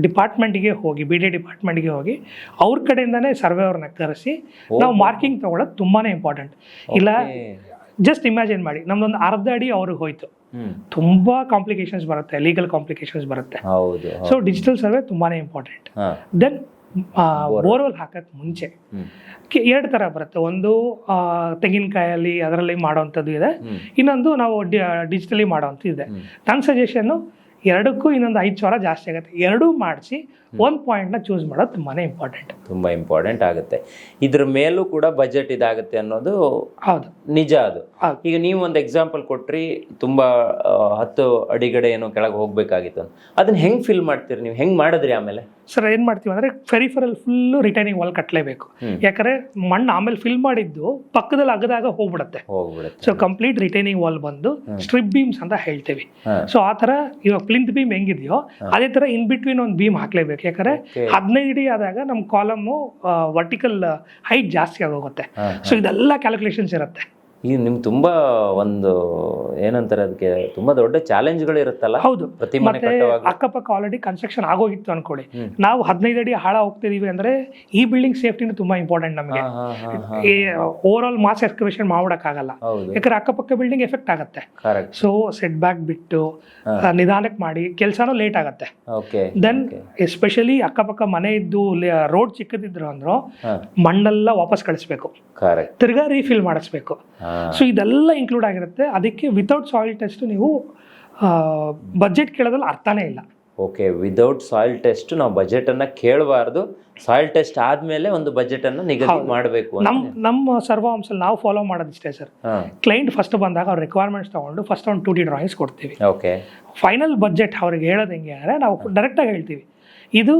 ಡಿಪಾರ್ಟ್ಮೆಂಟ್ಗೆ ಹೋಗಿ ಬಿ ಡಿ ಡಿಪಾರ್ಟ್ಮೆಂಟ್ಗೆ ಹೋಗಿ ಅವ್ರ ಕಡೆಯಿಂದನೇ ಸರ್ವೆ ಅವ್ರನ್ನ ಕರೆಸಿ ನಾವು ಮಾರ್ಕಿಂಗ್ ತಗೊಳ್ಳೋದು ತುಂಬಾ ಇಂಪಾರ್ಟೆಂಟ್ ಇಲ್ಲ ಜಸ್ಟ್ ಇಮ್ಯಾಜಿನ್ ಮಾಡಿ ನಮ್ದೊಂದು ಅರ್ಧ ಅಡಿ ಅವ್ರಿಗೆ ಹೋಯ್ತು. ತುಂಬಾ ಕಾಂಪ್ಲಿಕೇಶನ್ಸ್ ಬರುತ್ತೆ ಲೀಗಲ್ ಕಾಂಪ್ಲಿಕೇಶನ್ಸ್ ಬರುತ್ತೆ. ಸೊ ಡಿಜಿಟಲ್ ಸರ್ವೆ ತುಂಬಾನೇ ಇಂಪಾರ್ಟೆಂಟ್ ದೆನ್ ಬೋರ್ವೆಲ್ ಹಾಕಕ್ ಮುಂಚೆ. ಎರಡು ತರ ಬರುತ್ತೆ. ಒಂದು ಆ, ತೆಂಗಿನಕಾಯಲ್ಲಿ ಅದರಲ್ಲಿ ಮಾಡೋವಂಥದ್ದು ಇದೆ. ಇನ್ನೊಂದು ನಾವು ಡಿಜಿಟಲಿ ಮಾಡೋವಂಥದ್ದು ಇದೆ. ನನ್ನ ಸಜೆಷನ್ನು ಎರಡಕ್ಕೂ ಇನ್ನೊಂದು ಐದು ಸಾವಿರ ಜಾಸ್ತಿ ಆಗುತ್ತೆ. ಎರಡೂ ಮಾಡಿಸಿ ಒಂದು ಪಾಯಿಂಟ್ನ ಚೂಸ್ ಮಾಡೋದು ತುಂಬಾ ಇಂಪಾರ್ಟೆಂಟ್ ತುಂಬಾ ಇಂಪಾರ್ಟೆಂಟ್ ಆಗುತ್ತೆ. ಇದ್ರ ಮೇಲೂ ಕೂಡ ಬಜೆಟ್ ಇದಾಗುತ್ತೆ ಅನ್ನೋದು ಹೌದು. ನಿಜ ಅದು. ಈಗ ನೀವು ಒಂದು ಎಕ್ಸಾಂಪಲ್ ಕೊಟ್ರಿ ತುಂಬಾ ಹತ್ತು ಅಡಿಗಡೆ ಏನೋ ಕೆಳಗೆ ಹೋಗ್ಬೇಕಾಗಿತ್ತು ಅಂತ. ಅದನ್ನ ಹೆಂಗೆ ಫಿಲ್ ಮಾಡ್ತೀರಿ ನೀವು? ಹೆಂಗೆ ಮಾಡಿದ್ರಿ ಆಮೇಲೆ? ಸರ್ ಏನು ಮಾಡ್ತೀವಿ ಅಂದರೆ ಫೆರಿಫರಲ್ ಫುಲ್ಲು ರಿಟೈನಿಂಗ್ ವಾಲ್ ಕಟ್ಟಲೇಬೇಕು. ಯಾಕಂದರೆ ಮಣ್ಣು ಆಮೇಲೆ ಫಿಲ್ ಮಾಡಿದ್ದು ಪಕ್ಕದಲ್ಲಿ ಅಗದಾಗ ಹೋಗ್ಬಿಡುತ್ತೆ. ಹೋಗ್ಬಿಡುತ್ತೆ. ಸೊ ಕಂಪ್ಲೀಟ್ ರಿಟೈನಿಂಗ್ ವಾಲ್ ಬಂದು ಸ್ಟ್ರಿಪ್ ಬೀಮ್ಸ್ ಅಂತ ಹೇಳ್ತೀವಿ. ಸೊ ಆ ಥರ ಇವಾಗ ಪ್ಲಿಂತ್ ಬೀಮ್ ಹೆಂಗಿದೆಯೋ ಅದೇ ಥರ ಇನ್ ಬಿಟ್ವೀನ್ ಒಂದು ಬೀಮ್ ಹಾಕ್ಲೇಬೇಕು. ಯಾಕಂದ್ರೆ. ಹದಿನೈದು ಡಿ ಆದಾಗ ನಮ್ಮ ಕಾಲಮ್ಮು ವರ್ಟಿಕಲ್ ಹೈಟ್ ಜಾಸ್ತಿ ಆಗೋಗುತ್ತೆ. ಸೊ ಇದೆಲ್ಲ ಕ್ಯಾಲ್ಕುಲೇಷನ್ಸ್ ಇರುತ್ತೆ. ಈಗ ನಿಮ್ಗೆ ತುಂಬಾ ಒಂದು ಏನಂತಾರೆ ಅದಕ್ಕೆ ತುಂಬಾ ದೊಡ್ಡ ಚಾಲೆಂಜ್ಗಳು ಇರುತ್ತಲ್ಲ? ಹೌದು. ಪ್ರತಿ ಮನೆ ಮತ್ತೆ ಕಟ್ಟುವಾಗ? ಅಕ್ಕಪಕ್ಕ ಆಲ್ರೆಡಿ ಕನ್ಸ್ಟ್ರಕ್ಷನ್ ಆಗೋಗಿತ್ತು ಅನ್ಕೊಳ್ಳಿ. ನಾವು ಹದಿನೈದು ಅಡಿ ಹಾಳ ಹೋಗ್ತಿದೀವಿ ಅಂದ್ರೆ ಈ ಬಿಲ್ಡಿಂಗ್ ಸೇಫ್ಟಿನೂ ತುಂಬಾ ಇಂಪಾರ್ಟೆಂಟ್ ನಮಗೆ. ಹಾ, ಹಾ, ಹಾ, ಹಾ. ಓವರ್ ಆಲ್ ಮಾಸ್ ಎಕ್ಸ್ಕವೇಷನ್ ಮಾಡೋಕ್ಕಾಗಲ್ಲ ಹೌದು. ಯಾಕಂದ್ರೆ ಅಕ್ಕಪಕ್ಕ ಬಿಲ್ಡಿಂಗ್ ಎಫೆಕ್ಟ್ ಆಗುತ್ತೆ. ಕರೆಕ್ಟ್ ಸೊ ಸೆಟ್ ಬ್ಯಾಕ್ ಬಿಟ್ಟು ಆ, ನಿಧಾನಕ್ಕೆ ಮಾಡಿ ಕೆಲಸನೂ ಲೇಟ್ ಆಗುತ್ತೆ. ಓಕೆ ದೆನ್ ಎಸ್ಪೆಷಲಿ ಅಕ್ಕಪಕ್ಕ ಮನೆ ಇದ್ದು ರೋಡ್ ಚಿಕ್ಕದಿದ್ರು ಅಂದ್ರು ಹಾ. ಮಣ್ಣೆಲ್ಲ ವಾಪಸ್ ಕಳಿಸ್ಬೇಕು. ಕರೆಕ್ಟ್ ತಿರ್ಗಾ ರೀಫಿಲ್ ಮಾಡಿಸ್ಬೇಕು. ಹಾ. ಸೊ ಇದೆಲ್ಲ ಇನ್ಕ್ಲೂಡ್ ಆಗಿರುತ್ತೆ. ಅದಕ್ಕೆ ವಿತೌಟ್ ಸಾಯಿಲ್ ಟೆಸ್ಟ್ ನೀವು ಬಜೆಟ್ ಕೇಳೋದ್ರಲ್ಲಿ ಅರ್ಥನೇ ಇಲ್ಲ. ಓಕೆ ವಿದೌಟ್ ಸಾಯಿಲ್ ಟೆಸ್ಟ್ ನಾವು ಬಜೆಟ್ ಅನ್ನ ಕೇಳಬಾರ್ದು. ಸಾಯಿಲ್ ಟೆಸ್ಟ್ ಆದ್ಮೇಲೆ ಒಂದು ಬಜೆಟ್ ಅನ್ನ ನಿಗದಿ ಮಾಡಬೇಕು ನಮ್ ನಮ್ಮ ನಮ್ಮ ಸರ್ವಾಂಶಲ್ಲಿ ನಾವು ಫಾಲೋ ಮಾಡೋದಿಷ್ಟೇ ಸರ್. ಕ್ಲೈಂಟ್ ಫಸ್ಟ್ ಬಂದಾಗ ಅವ್ರ ರಿಕ್ವೈರ್ಮೆಂಟ್ಸ್ ತಗೊಂಡು ಫಸ್ಟ್ ಒಂದು ಟು ಡಿ ಡ್ರಾಯಿಂಗ್ಸ್ ಕೊಡ್ತೀವಿ. ಓಕೆ ಫೈನಲ್ ಬಜೆಟ್ ಅವ್ರಿಗೆ ಹೇಳೋದು ಹೆಂಗೆ ಅಂದರೆ ನಾವು ಡೈರೆಕ್ಟಾಗಿ ಹೇಳ್ತೀವಿ. ಇದು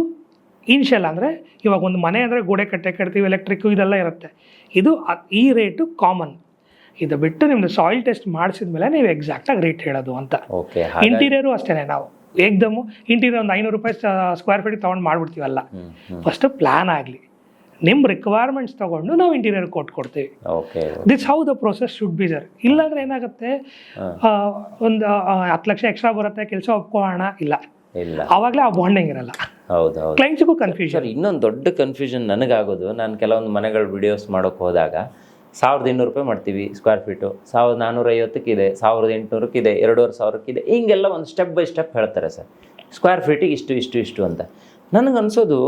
ಇನ್ಷಿಯಲ್ ಅಂದರೆ ಇವಾಗ ಒಂದು ಮನೆ ಅಂದರೆ ಗೋಡೆ ಕಟ್ಟೆ ಕಟ್ತೀವಿ ಎಲೆಕ್ಟ್ರಿಕ್ ಇದೆಲ್ಲ ಇರುತ್ತೆ. ಇದು ಈ ರೇಟು ಕಾಮನ್ ಇದು ಬಿಟ್ಟು ನಿಮ್ದು ಸಾಯಿಲ್ ಟೆಸ್ಟ್ ಮಾಡಿಸಿದ ಮೇಲೆ ನೀವು ಎಕ್ಸಾಕ್ಟಾಗಿ ರೇಟ್ ಹೇಳೋದು ಅಂತ. ಇಂಟೀರಿಯರು ಅಷ್ಟೇ ನಾವು. ಏಕ್ದಮ್ಮು ಇಂಟೀರಿಯರ್ ಒಂದು ಐನೂರು ರೂಪಾಯಿ ಸ್ಕ್ವೇರ್ ಫೀಟ್ ತೊಗೊಂಡು ಮಾಡ್ಬಿಡ್ತೀವಲ್ಲ. ಫಸ್ಟ್ ಪ್ಲಾನ್ ಆಗಲಿ. ನಿಮ್ಮ ರಿಕ್ವೈರ್ಮೆಂಟ್ಸ್ ತಗೊಂಡು ನಾವು ಇಂಟೀರಿಯರ್ ಕೊಟ್ಟು ಕೊಡ್ತೀವಿ. This how the process should be sir ಇಲ್ಲಾಂದ್ರೆ ಏನಾಗುತ್ತೆ ಒಂದು ಹತ್ತು ಲಕ್ಷ ಎಕ್ಸ್ಟ್ರಾ ಬರುತ್ತೆ ಕೆಲಸ ಒಪ್ಕೋಣ ಇಲ್ಲ. ಇಲ್ಲ. ಆವಾಗಲೇ ಆ ಬಾಂಡಿಂಗ್ ಇರಲ್ಲ ಕ್ಲೈಂಟ್ಸ್ಗೂ ಕನ್ಫ್ಯೂಷನ್ ಇನ್ನೊಂದು ದೊಡ್ಡ ಕನ್ಫ್ಯೂಷನ್ ನನಗಾಗೋದು. ನಾನು ಕೆಲವೊಂದು ಮನೆಗಳ ವಿಡಿಯೋಸ್ ಮಾಡೋಕೆ ಹೋದಾಗ ಸಾವಿರದ ಇನ್ನೂರು ರೂಪಾಯಿ ಮಾಡ್ತೀವಿ ಸ್ಕ್ವೇರ್ ಫೀಟು ಸಾವಿರದ ಐವತ್ತಕ್ಕಿದೆ ಸಾವಿರದ ಎಂಟುನೂರಕ್ಕಿದೆ ಎರಡೂವರೆ ಸಾವಿರಕ್ಕಿದೆ ಹೀಗೆಲ್ಲ ಒಂದು ಸ್ಟೆಪ್ ಬೈ ಸ್ಟೆಪ್ ಹೇಳ್ತಾರೆ ಸರ್. ಸ್ಕ್ವೇರ್ ಫೀಟಿಗೆ ಇಷ್ಟು ಇಷ್ಟು ಇಷ್ಟು ಅಂತ. ನನಗನ್ಸೋದು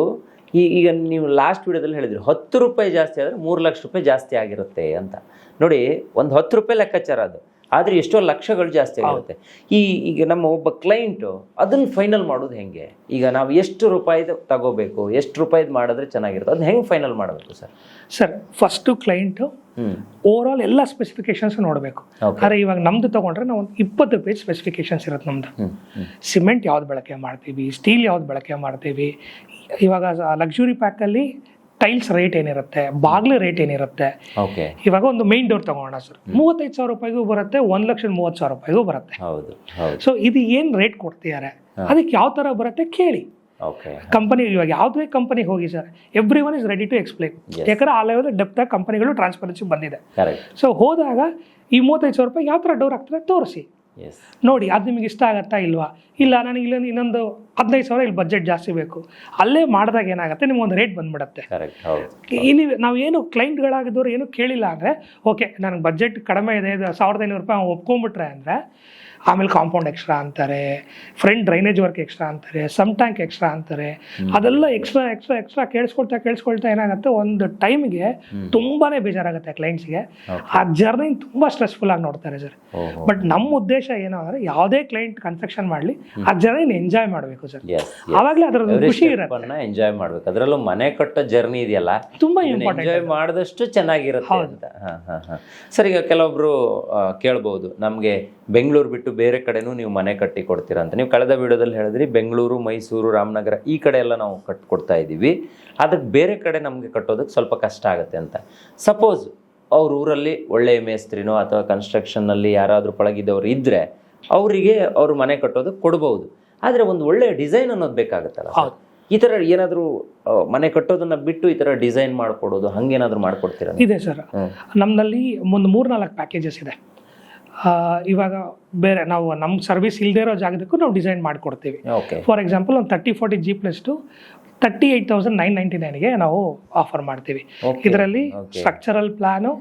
ಈ, ಈಗ ನೀವು ಲಾಸ್ಟ್ ವಿಡಿಯೋದಲ್ಲಿ ಹೇಳಿದ್ರಿ, ಹತ್ತು ರೂಪಾಯಿ ಜಾಸ್ತಿ ಆದರೆ ಮೂರು ಲಕ್ಷ ರೂಪಾಯಿ ಜಾಸ್ತಿ ಆಗಿರುತ್ತೆ ಅಂತ. ನೋಡಿ, ಒಂದು ಹತ್ತು ರೂಪಾಯಿ ಲೆಕ್ಕಾಚಾರ ಅದು. ಆದರೆ ಎಷ್ಟೋ ಲಕ್ಷಗಳು ಜಾಸ್ತಿ ಆಗುತ್ತೆ. ಈ ಈಗ ನಮ್ಮ ಒಬ್ಬ ಕ್ಲೈಂಟು ಅದನ್ನು ಫೈನಲ್ ಮಾಡೋದು ಹೆಂಗೆ? ಈಗ ನಾವು ಎಷ್ಟು ರೂಪಾಯಿದು ತಗೋಬೇಕು ಎಷ್ಟು ರೂಪಾಯಿದು ಮಾಡಿದ್ರೆ ಚೆನ್ನಾಗಿರುತ್ತೆ ಅದನ್ನ ಹೆಂಗೆ ಫೈನಲ್ ಮಾಡಬೇಕು sir? Sir first client over all ಎಲ್ಲ ಸ್ಪೆಸಿಫಿಕೇಶನ್ಸ್ ನೋಡಬೇಕು. ಆದರೆ ಇವಾಗ ನಮ್ದು ತಗೊಂಡ್ರೆ ನಾವು ಒಂದು ಇಪ್ಪತ್ತು ಪೇಜ್ ಸ್ಪೆಸಿಫಿಕೇಶನ್ಸ್ ಇರುತ್ತೆ ನಮ್ದು. ಸಿಮೆಂಟ್ ಯಾವ್ದು ಬಳಕೆ ಮಾಡ್ತೀವಿ ಸ್ಟೀಲ್ ಯಾವ್ದು ಬಳಕೆ ಮಾಡ್ತೀವಿ ಇವಾಗ ಲಕ್ಸುರಿ ಪ್ಯಾಕಲ್ಲಿ ಟೈಲ್ಸ್ ರೇಟ್ ಏನಿರುತ್ತೆ? ಬಾಗ್ಲ ರೇಟ್ ಏನಿರುತ್ತೆ? ಓಕೆ. ಇವಾಗ ಒಂದು ಮೈನ್ ಡೋರ್ ತಗೋಣ ಸರ್. ಮೂವತ್ತೈದು ಸಾವಿರ ರೂಪಾಯಿಗೂ ಬರುತ್ತೆ ಒಂದ್ ಲಕ್ಷದ ಮೂವತ್ತು ಸಾವಿರ ರೂಪಾಯಿಗೂ ಬರುತ್ತೆ. ಸೊ ಇದು ಏನು ರೇಟ್ ಕೊಡ್ತಿದ್ದಾರೆ ಅದಕ್ಕೆ ಯಾವ ತರ ಬರುತ್ತೆ ಕೇಳಿ. ಓಕೆ. ಕಂಪನಿ ಇವಾಗ ಯಾವುದೇ ಕಂಪನಿಗೆ ಹೋಗಿ sir every one is ready to explain. ಯಾಕಂದ್ರೆ ಆ ಲೆವೆಲ್ ಡೆಪ್ತ್ ಕಂಪನಿಗಳು ಟ್ರಾನ್ಸ್ಪರೆನ್ಸಿ ಬಂದಿದೆ. ಸೊ ಹೋದಾಗ ಈ ಮೂವತ್ತೈದು ಸಾವಿರ ರೂಪಾಯಿ ಯಾವ ತರ ಡೋರ್ ಆಗ್ತದೆ ತೋರಿಸಿ. ನೋಡಿ ಅದು ನಿಮಗೆ ಇಷ್ಟ ಆಗತ್ತಾ ಇಲ್ವಾ? ಇಲ್ಲ ನನಗೆ ಇಲ್ಲೊಂದು ಇನ್ನೊಂದು ಹದಿನೈದು ಸಾವಿರ ಇಲ್ಲಿ ಬಜೆಟ್ ಜಾಸ್ತಿ ಬೇಕು. ಅಲ್ಲೇ ಮಾಡಿದಾಗ ಏನಾಗುತ್ತೆ? ನಿಮ್ಗೆ ಒಂದು ರೇಟ್ ಬಂದ್ಬಿಡುತ್ತೆ. ಇಲ್ಲಿ ನಾವು ಏನು ಕ್ಲೈಂಟ್ಗಳಾಗಿದ್ದವ್ರು ಏನು ಕೇಳಿಲ್ಲ ಅಂದರೆ ಓಕೆ ನನಗೆ ಬಜೆಟ್ ಕಡಿಮೆ ಇದೆ ಸಾವಿರದ ಐನೂರು ರೂಪಾಯಿ ಒಪ್ಕೊಂಡ್ಬಿಟ್ರೆ ಅಂದರೆ ಆಮೇಲೆ ಕಾಂಪೌಂಡ್ ಎಕ್ಸ್ಟ್ರಾ ಅಂತಾರೆ ಫ್ರಂಟ್ ಡ್ರೈನೇಜ್ ವರ್ಕ್ ಎಕ್ಸ್ಟ್ರಾ ಅಂತಾರೆ ಸಮ್ ಟ್ಯಾಂಕ್ ಎಕ್ಸ್ಟ್ರಾ ಅಂತಾರೆ. ಅದೆಲ್ಲ ಎಕ್ಸ್ಟ್ರಾ ಎಕ್ಸ್ಟ್ರಾ ಎಕ್ಸ್ಟ್ರಾ ಕೇಳಿಸ್ಕೊಳ್ತಾ ಕೇಳಿಸ್ಕೊಳ್ತಾ ಏನಾಗುತ್ತೆ ಒಂದು ಟೈಮ್ಗೆ ತುಂಬಾನೇ ಬೇಜಾರಾಗುತ್ತೆ ಕ್ಲೈಂಟ್ಸ್ಗೆ ಆ ಜರ್ನಿ ತುಂಬಾ ಸ್ಟ್ರೆಸ್ಫುಲ್ ಆಗಿ ನೋಡ್ತಾರೆ ಸರ್. ಬಟ್ ನಮ್ಮ ಉದ್ದೇಶ ಏನೋ ಅಂದ್ರೆ ಯಾವುದೇ ಕ್ಲೈಂಟ್ ಕನ್ಸ್ಟ್ರಕ್ಷನ್ ಮಾಡಲಿ ಆ ಜರ್ನಿ ಎಂಜಾಯ್ ಮಾಡಬೇಕು ಸರ್. ಆವಾಗಲೇ ಅದರ ಖುಷಿ ಇರುತ್ತೆ. ಎಂಜಾಯ್ ಮಾಡಬೇಕು. ಅದರಲ್ಲೂ ಮನೆ ಕಟ್ಟೋ ಜರ್ನಿ ಇದೆಯಲ್ಲ ತುಂಬಾ ಇಂಪಾರ್ಟೆಂಟ್ ಎಂಜಾಯ್ ಮಾಡಿದಷ್ಟು ಚೆನ್ನಾಗಿರುತ್ತೆ ಅಂತ. ಸರ್ ಈಗ ಕೆಲವೊಬ್ರು ಕೇಳಬಹುದು ನಮಗೆ ಬೆಂಗಳೂರು ಬಿಟ್ಟು ಬೇರೆ ಕಡೆನೂ ನೀವು ಮನೆ ಕಟ್ಟಿ ಕೊಡ್ತೀರಾ ಅಂತ. ನೀವು ಕಳೆದ ವಿಡಿಯೋದಲ್ಲಿ ಹೇಳಿದ್ರಿ ಬೆಂಗಳೂರು ಮೈಸೂರು ರಾಮನಗರ ಈ ಕಡೆ ಎಲ್ಲ ನಾವು ಕಟ್ಕೊಡ್ತಾ ಇದ್ದೀವಿ. ಅದಕ್ಕೆ ಬೇರೆ ಕಡೆ ನಮಗೆ ಕಟ್ಟೋದಕ್ಕೆ ಸ್ವಲ್ಪ ಕಷ್ಟ ಆಗುತ್ತೆ ಅಂತ. ಸಪೋಸ್ ಅವ್ರ ಊರಲ್ಲಿ ಒಳ್ಳೆಯ ಮೇಸ್ತ್ರಿನೋ ಅಥವಾ ಕನ್ಸ್ಟ್ರಕ್ಷನ್ನಲ್ಲಿ ಯಾರಾದರೂ ಪಳಗಿದವರು ಇದ್ದರೆ ಅವರಿಗೆ ಅವರು ಮನೆ ಕಟ್ಟೋದಕ್ಕೆ ಕೊಡ್ಬೋದು. ಆದರೆ ಒಂದು ಒಳ್ಳೆಯ ಡಿಸೈನ್ ಅನ್ನೋದು ಬೇಕಾಗುತ್ತಲ್ಲ? ಈ ಥರ ಏನಾದರೂ ಮನೆ ಕಟ್ಟೋದನ್ನ ಬಿಟ್ಟು ಈ ಥರ ಡಿಸೈನ್ ಮಾಡಿಕೊಡೋದು ಹಂಗೇನಾದರೂ ಮಾಡ್ಕೊಡ್ತೀರಾ ಇದೆ ಸರ್. ನಮ್ಮಲ್ಲಿ ಒಂದು ಮೂರ್ನಾಲ್ಕು ಪ್ಯಾಕೇಜಸ್ ಇದೆ. ಇವಾಗ ಬೇರೆ ನಾವು ನಮ್ಮ ಸರ್ವಿಸ್ ಇಲ್ಲದೆ ಇರೋ ಜಾಗದಕ್ಕೂ ನಾವು ಡಿಸೈನ್ ಮಾಡಿಕೊಡ್ತೀವಿ. ಫಾರ್ ಎಕ್ಸಾಂಪಲ್ ಒಂದು thirty forty G plus two thirty eight thousand nine ninety ನೈನ್ಗೆ ನಾವು ಆಫರ್ ಮಾಡ್ತೀವಿ. ಇದರಲ್ಲಿ ಸ್ಟ್ರಕ್ಚರಲ್ ಪ್ಲಾನು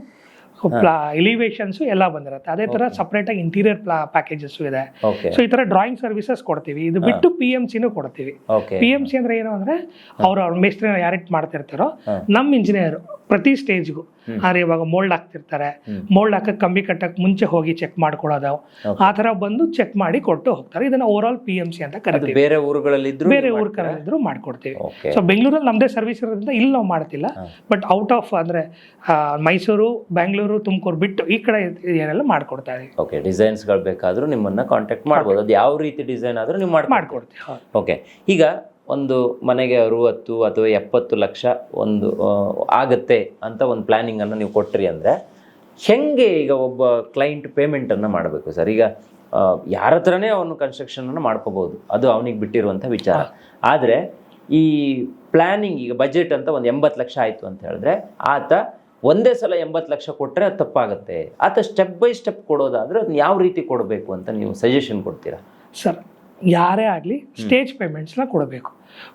ಎಲಿವೇಶನ್ಸು ಎಲ್ಲ ಬಂದಿರುತ್ತೆ. ಅದೇ ಥರ ಸಪ್ರೇಟಾಗಿ ಇಂಟೀರಿಯರ್ ಪ್ಲಾ ಪ್ಯಾಕೇಜಸ್ಸು ಇದೆ. ಸೊ ಈ ಥರ ಡ್ರಾಯಿಂಗ್ ಸರ್ವಿಸಸ್ ಕೊಡ್ತೀವಿ. ಇದು ಬಿಟ್ಟು ಪಿ ಎಂ ಸಿನೂ ಕೊಡ್ತೀವಿ. ಪಿ ಎಂ ಸಿ ಅಂದ್ರೆ ಏನು ಅಂದ್ರೆ ಅವರು ಅವ್ರ ಮೇಸ್ತ್ರಿನ ಯಾರಿಟ್ ಮಾಡ್ತಿರ್ತಾರೋ. ನಮ್ಮ ಇಂಜಿನಿಯರ್ ಪ್ರತಿ ಸ್ಟೇಜ್ಗೂ. ಆದರೆ ಇವಾಗ ಮೋಲ್ಡ್ ಹಾಕ್ತಿರ್ತಾರೆ ಮೋಲ್ಡ್ ಹಾಕಕ್ ಕಂಬಿ ಕಟ್ಟಕ್ ಮುಂಚೆ ಹೋಗಿ ಚೆಕ್ ಮಾಡ್ಕೊಳ್ಳೋದು. ಆ ತರ ಬಂದು ಚೆಕ್ ಮಾಡಿ ಕೊಟ್ಟು ಹೋಗ್ತಾರೆ. ಇದನ್ನ over all P M C ಅಂತ ಕರೆಕ್ಟ್ ಕರಿತೀವಿ. ಬೇರೆ ಊರುಗಳಲ್ಲಿ ಇದ್ರು ಬೇರೆ ಊರು ಕರೆದಿದ್ರು ಮಾಡ್ಕೊಡ್ತೀವಿ. ಸೊ ಬೆಂಗಳೂರಲ್ಲಿ ನಮ್ದೇ ಸರ್ವಿಸ್ ಇರೋದ್ರಿಂದ ಇಲ್ಲಿ ನಾವು ಮಾಡ್ತಿಲ್ಲ. ಬಟ್ ಔಟ್ ಆಫ್ ಅಂದ್ರೆ ಮೈಸೂರು ಬೆಂಗಳೂರು ತುಮಕೂರು ಬಿಟ್ಟು ಈ ಕಡೆ ಏನೆಲ್ಲ ಮಾಡ್ಕೊಡ್ತಾ ಇದೀವಿ. ಓಕೆ ಡಿಸೈನ್ಸ್ಗಳು ಬೇಕಾದರೂ ನಿಮ್ಮನ್ನ ಕಾಂಟ್ಯಾಕ್ಟ್ ಮಾಡ್ಬೋದು. ಅದು ಯಾವ ರೀತಿ ಡಿಸೈನ್ ಆದರೂ ನೀವು ಮಾಡಿ ಮಾಡ್ಕೊಡ್ತೀವಿ ಓಕೆ ಈಗ ಒಂದು ಮನೆಗೆ ಅರುವತ್ತು ಅಥವಾ ಎಪ್ಪತ್ತು ಲಕ್ಷ ಒಂದು ಆಗುತ್ತೆ ಅಂತ ಒಂದು ಪ್ಲ್ಯಾನಿಂಗನ್ನು ನೀವು ಕೊಟ್ಟ್ರಿ ಅಂದರೆ ಹೆಂಗೆ ಈಗ ಒಬ್ಬ ಕ್ಲೈಂಟ್ ಪೇಮೆಂಟನ್ನು ಮಾಡಬೇಕು ಸರ್? ಈಗ ಯಾರ ಹತ್ರನೇ ಅವನು ಕನ್ಸ್ಟ್ರಕ್ಷನನ್ನು ಮಾಡ್ಕೋಬೋದು ಅದು ಅವನಿಗೆ ಬಿಟ್ಟಿರುವಂಥ ವಿಚಾರ. ಆದರೆ ಈ ಪ್ಲ್ಯಾನಿಂಗ್ ಈಗ ಬಜೆಟ್ ಅಂತ ಒಂದು ಎಂಬತ್ತು ಲಕ್ಷ ಆಯಿತು ಅಂತ ಹೇಳಿದ್ರೆ ಆತ ಒಂದೇ ಸಲ ಎಂಬತ್ತು ಲಕ್ಷ ಕೊಟ್ಟರೆ ಅದು ತಪ್ಪಾಗುತ್ತೆ. ಆತ ಸ್ಟೆಪ್ ಬೈ ಸ್ಟೆಪ್ ಕೊಡೋದಾದರೆ ಅದನ್ನ ಯಾವ ರೀತಿ ಕೊಡಬೇಕು ಅಂತ ನೀವು ಸಜೆಷನ್ ಕೊಡ್ತೀರಾ? ಸರ್ ಯಾರೇ ಆಗಲಿ ಸ್ಟೇಜ್ ಪೇಮೆಂಟ್ಸ್ನ ಕೊಡಬೇಕು.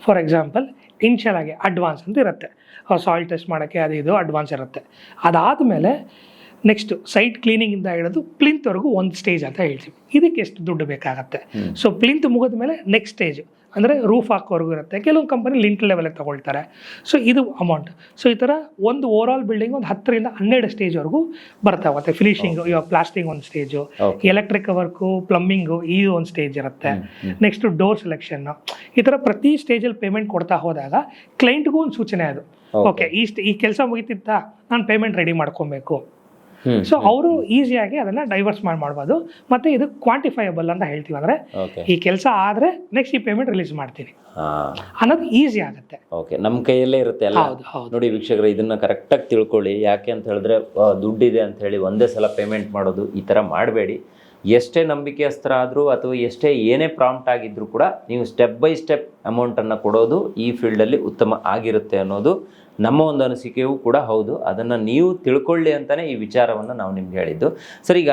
ಫಾರ್ ಎಕ್ಸಾಂಪಲ್ ಇನ್ಷಿಯಲ್ ಆಗಿ ಅಡ್ವಾನ್ಸ್ ಅಂತ ಇರುತ್ತೆ. ಸಾಯಿಲ್ ಟೆಸ್ಟ್ ಮಾಡೋಕ್ಕೆ ಅದು ಇದು ಅಡ್ವಾನ್ಸ್ ಇರುತ್ತೆ. ಅದಾದಮೇಲೆ ನೆಕ್ಸ್ಟ್ ಸೈಟ್ ಕ್ಲೀನಿಂಗಿಂದ ಹಿಡಿದು ಪ್ಲಿಂತ್ವರೆಗೂ ಒಂದು ಸ್ಟೇಜ್ ಅಂತ ಹೇಳ್ತೀವಿ. ಇದಕ್ಕೆ ಎಷ್ಟು ದುಡ್ಡು ಬೇಕಾಗುತ್ತೆ? ಸೊ ಪ್ಲಿಂತ್ ಮುಗಿದ ಮೇಲೆ ನೆಕ್ಸ್ಟ್ ಸ್ಟೇಜ್ ಅಂದರೆ ರೂಫ್ ಹಾಕೋವರೆಗೂ ಇರುತ್ತೆ. ಕೆಲವೊಂದು ಕಂಪನಿ ಲಿಂಟ್ ಲೆವೆಲಿಗೆ ತಗೊಳ್ತಾರೆ. ಸೊ ಇದು ಅಮೌಂಟ್ ಸೊ ಈ ಥರ ಒಂದು ಓವರ್ ಆಲ್ ಬಿಲ್ಡಿಂಗ್ ಒಂದು ಹತ್ತರಿಂದ ಹನ್ನೆರಡು ಸ್ಟೇಜ್ವರೆಗೂ ಬರ್ತಾ ಹೋಗುತ್ತೆ. ಫಿನಿಶಿಂಗು ಇವಾಗ ಪ್ಲಾಸ್ಟಿಂಗ್ ಒಂದು ಸ್ಟೇಜು ಎಲೆಕ್ಟ್ರಿಕ್ ವರ್ಕು ಪ್ಲಂಬಿಂಗು ಈ ಒಂದು ಸ್ಟೇಜ್ ಇರುತ್ತೆ. ನೆಕ್ಸ್ಟ್ ಡೋರ್ ಸೆಲೆಕ್ಷನ್ ಈ ಥರ ಪ್ರತಿ ಸ್ಟೇಜಲ್ಲಿ ಪೇಮೆಂಟ್ ಕೊಡ್ತಾ ಹೋದಾಗ ಕ್ಲೈಂಟ್ಗೂ ಒಂದು ಸೂಚನೆ ಅದು. ಓಕೆ ಈ ಸ್ಟ್- ಈ ಕೆಲಸ ಮುಗಿತಿತ್ತಾ ನಾನು ಪೇಮೆಂಟ್ ರೆಡಿ ಮಾಡ್ಕೊಬೇಕು. ಸೊ ಅವರು ಈಸಿಯಾಗಿ ಅದನ್ನ ಡೈವರ್ಸ್ ಮಾಡಿ ಮಾಡ್ಬೋದು. ಮತ್ತೆ ಇದು ಕ್ವಾಂಟಿಫೈಯಬಲ್ ಅಂತ ಹೇಳ್ತೀವಿ ಅಂದ್ರೆ ಈ ಕೆಲಸ ಆದ್ರೆ ನೆಕ್ಸ್ಟ್ ಈ ಪೇಮೆಂಟ್ ರಿಲೀಸ್ ಮಾಡ್ತೀನಿ. ಅನ್ನೋದು ಈಸಿ ಆಗುತ್ತೆ. ಓಕೆ ನಮ್ಮ ಕೈಯಲ್ಲೇ ಇರುತ್ತೆ ಅಲ್ಲ ನೋಡಿ ವೀಕ್ಷಕರು ಇದನ್ನ ಕರೆಕ್ಟಾಗಿ ತಿಳ್ಕೊಳ್ಳಿ. ಯಾಕೆ ಅಂತ ಹೇಳಿದ್ರೆ ದುಡ್ಡಿದೆ ಅಂತ ಹೇಳಿ ಒಂದೇ ಸಲ ಪೇಮೆಂಟ್ ಮಾಡೋದು ಈ ಥರ ಮಾಡಬೇಡಿ. ಎಷ್ಟೇ ನಂಬಿಕೆಯಸ್ತ್ರ ಆದರೂ ಅಥವಾ ಎಷ್ಟೇ ಏನೇ ಪ್ರಾಂಪ್ಟ್ ಆಗಿದ್ರೂ ಕೂಡ ನೀವು ಸ್ಟೆಪ್ ಬೈ ಸ್ಟೆಪ್ ಅಮೌಂಟನ್ನು ಕೊಡೋದು ಈ ಫೀಲ್ಡಲ್ಲಿ ಉತ್ತಮ ಆಗಿರುತ್ತೆ ಅನ್ನೋದು ನಮ್ಮ ಒಂದು ಅನಿಸಿಕೆಯೂ ಕೂಡ ಹೌದು. ಅದನ್ನು ನೀವು ತಿಳ್ಕೊಳ್ಳಿ ಅಂತಲೇ ಈ ವಿಚಾರವನ್ನು ನಾವು ನಿಮ್ಗೆ ಹೇಳಿದ್ದು. ಸರ್, ಈಗ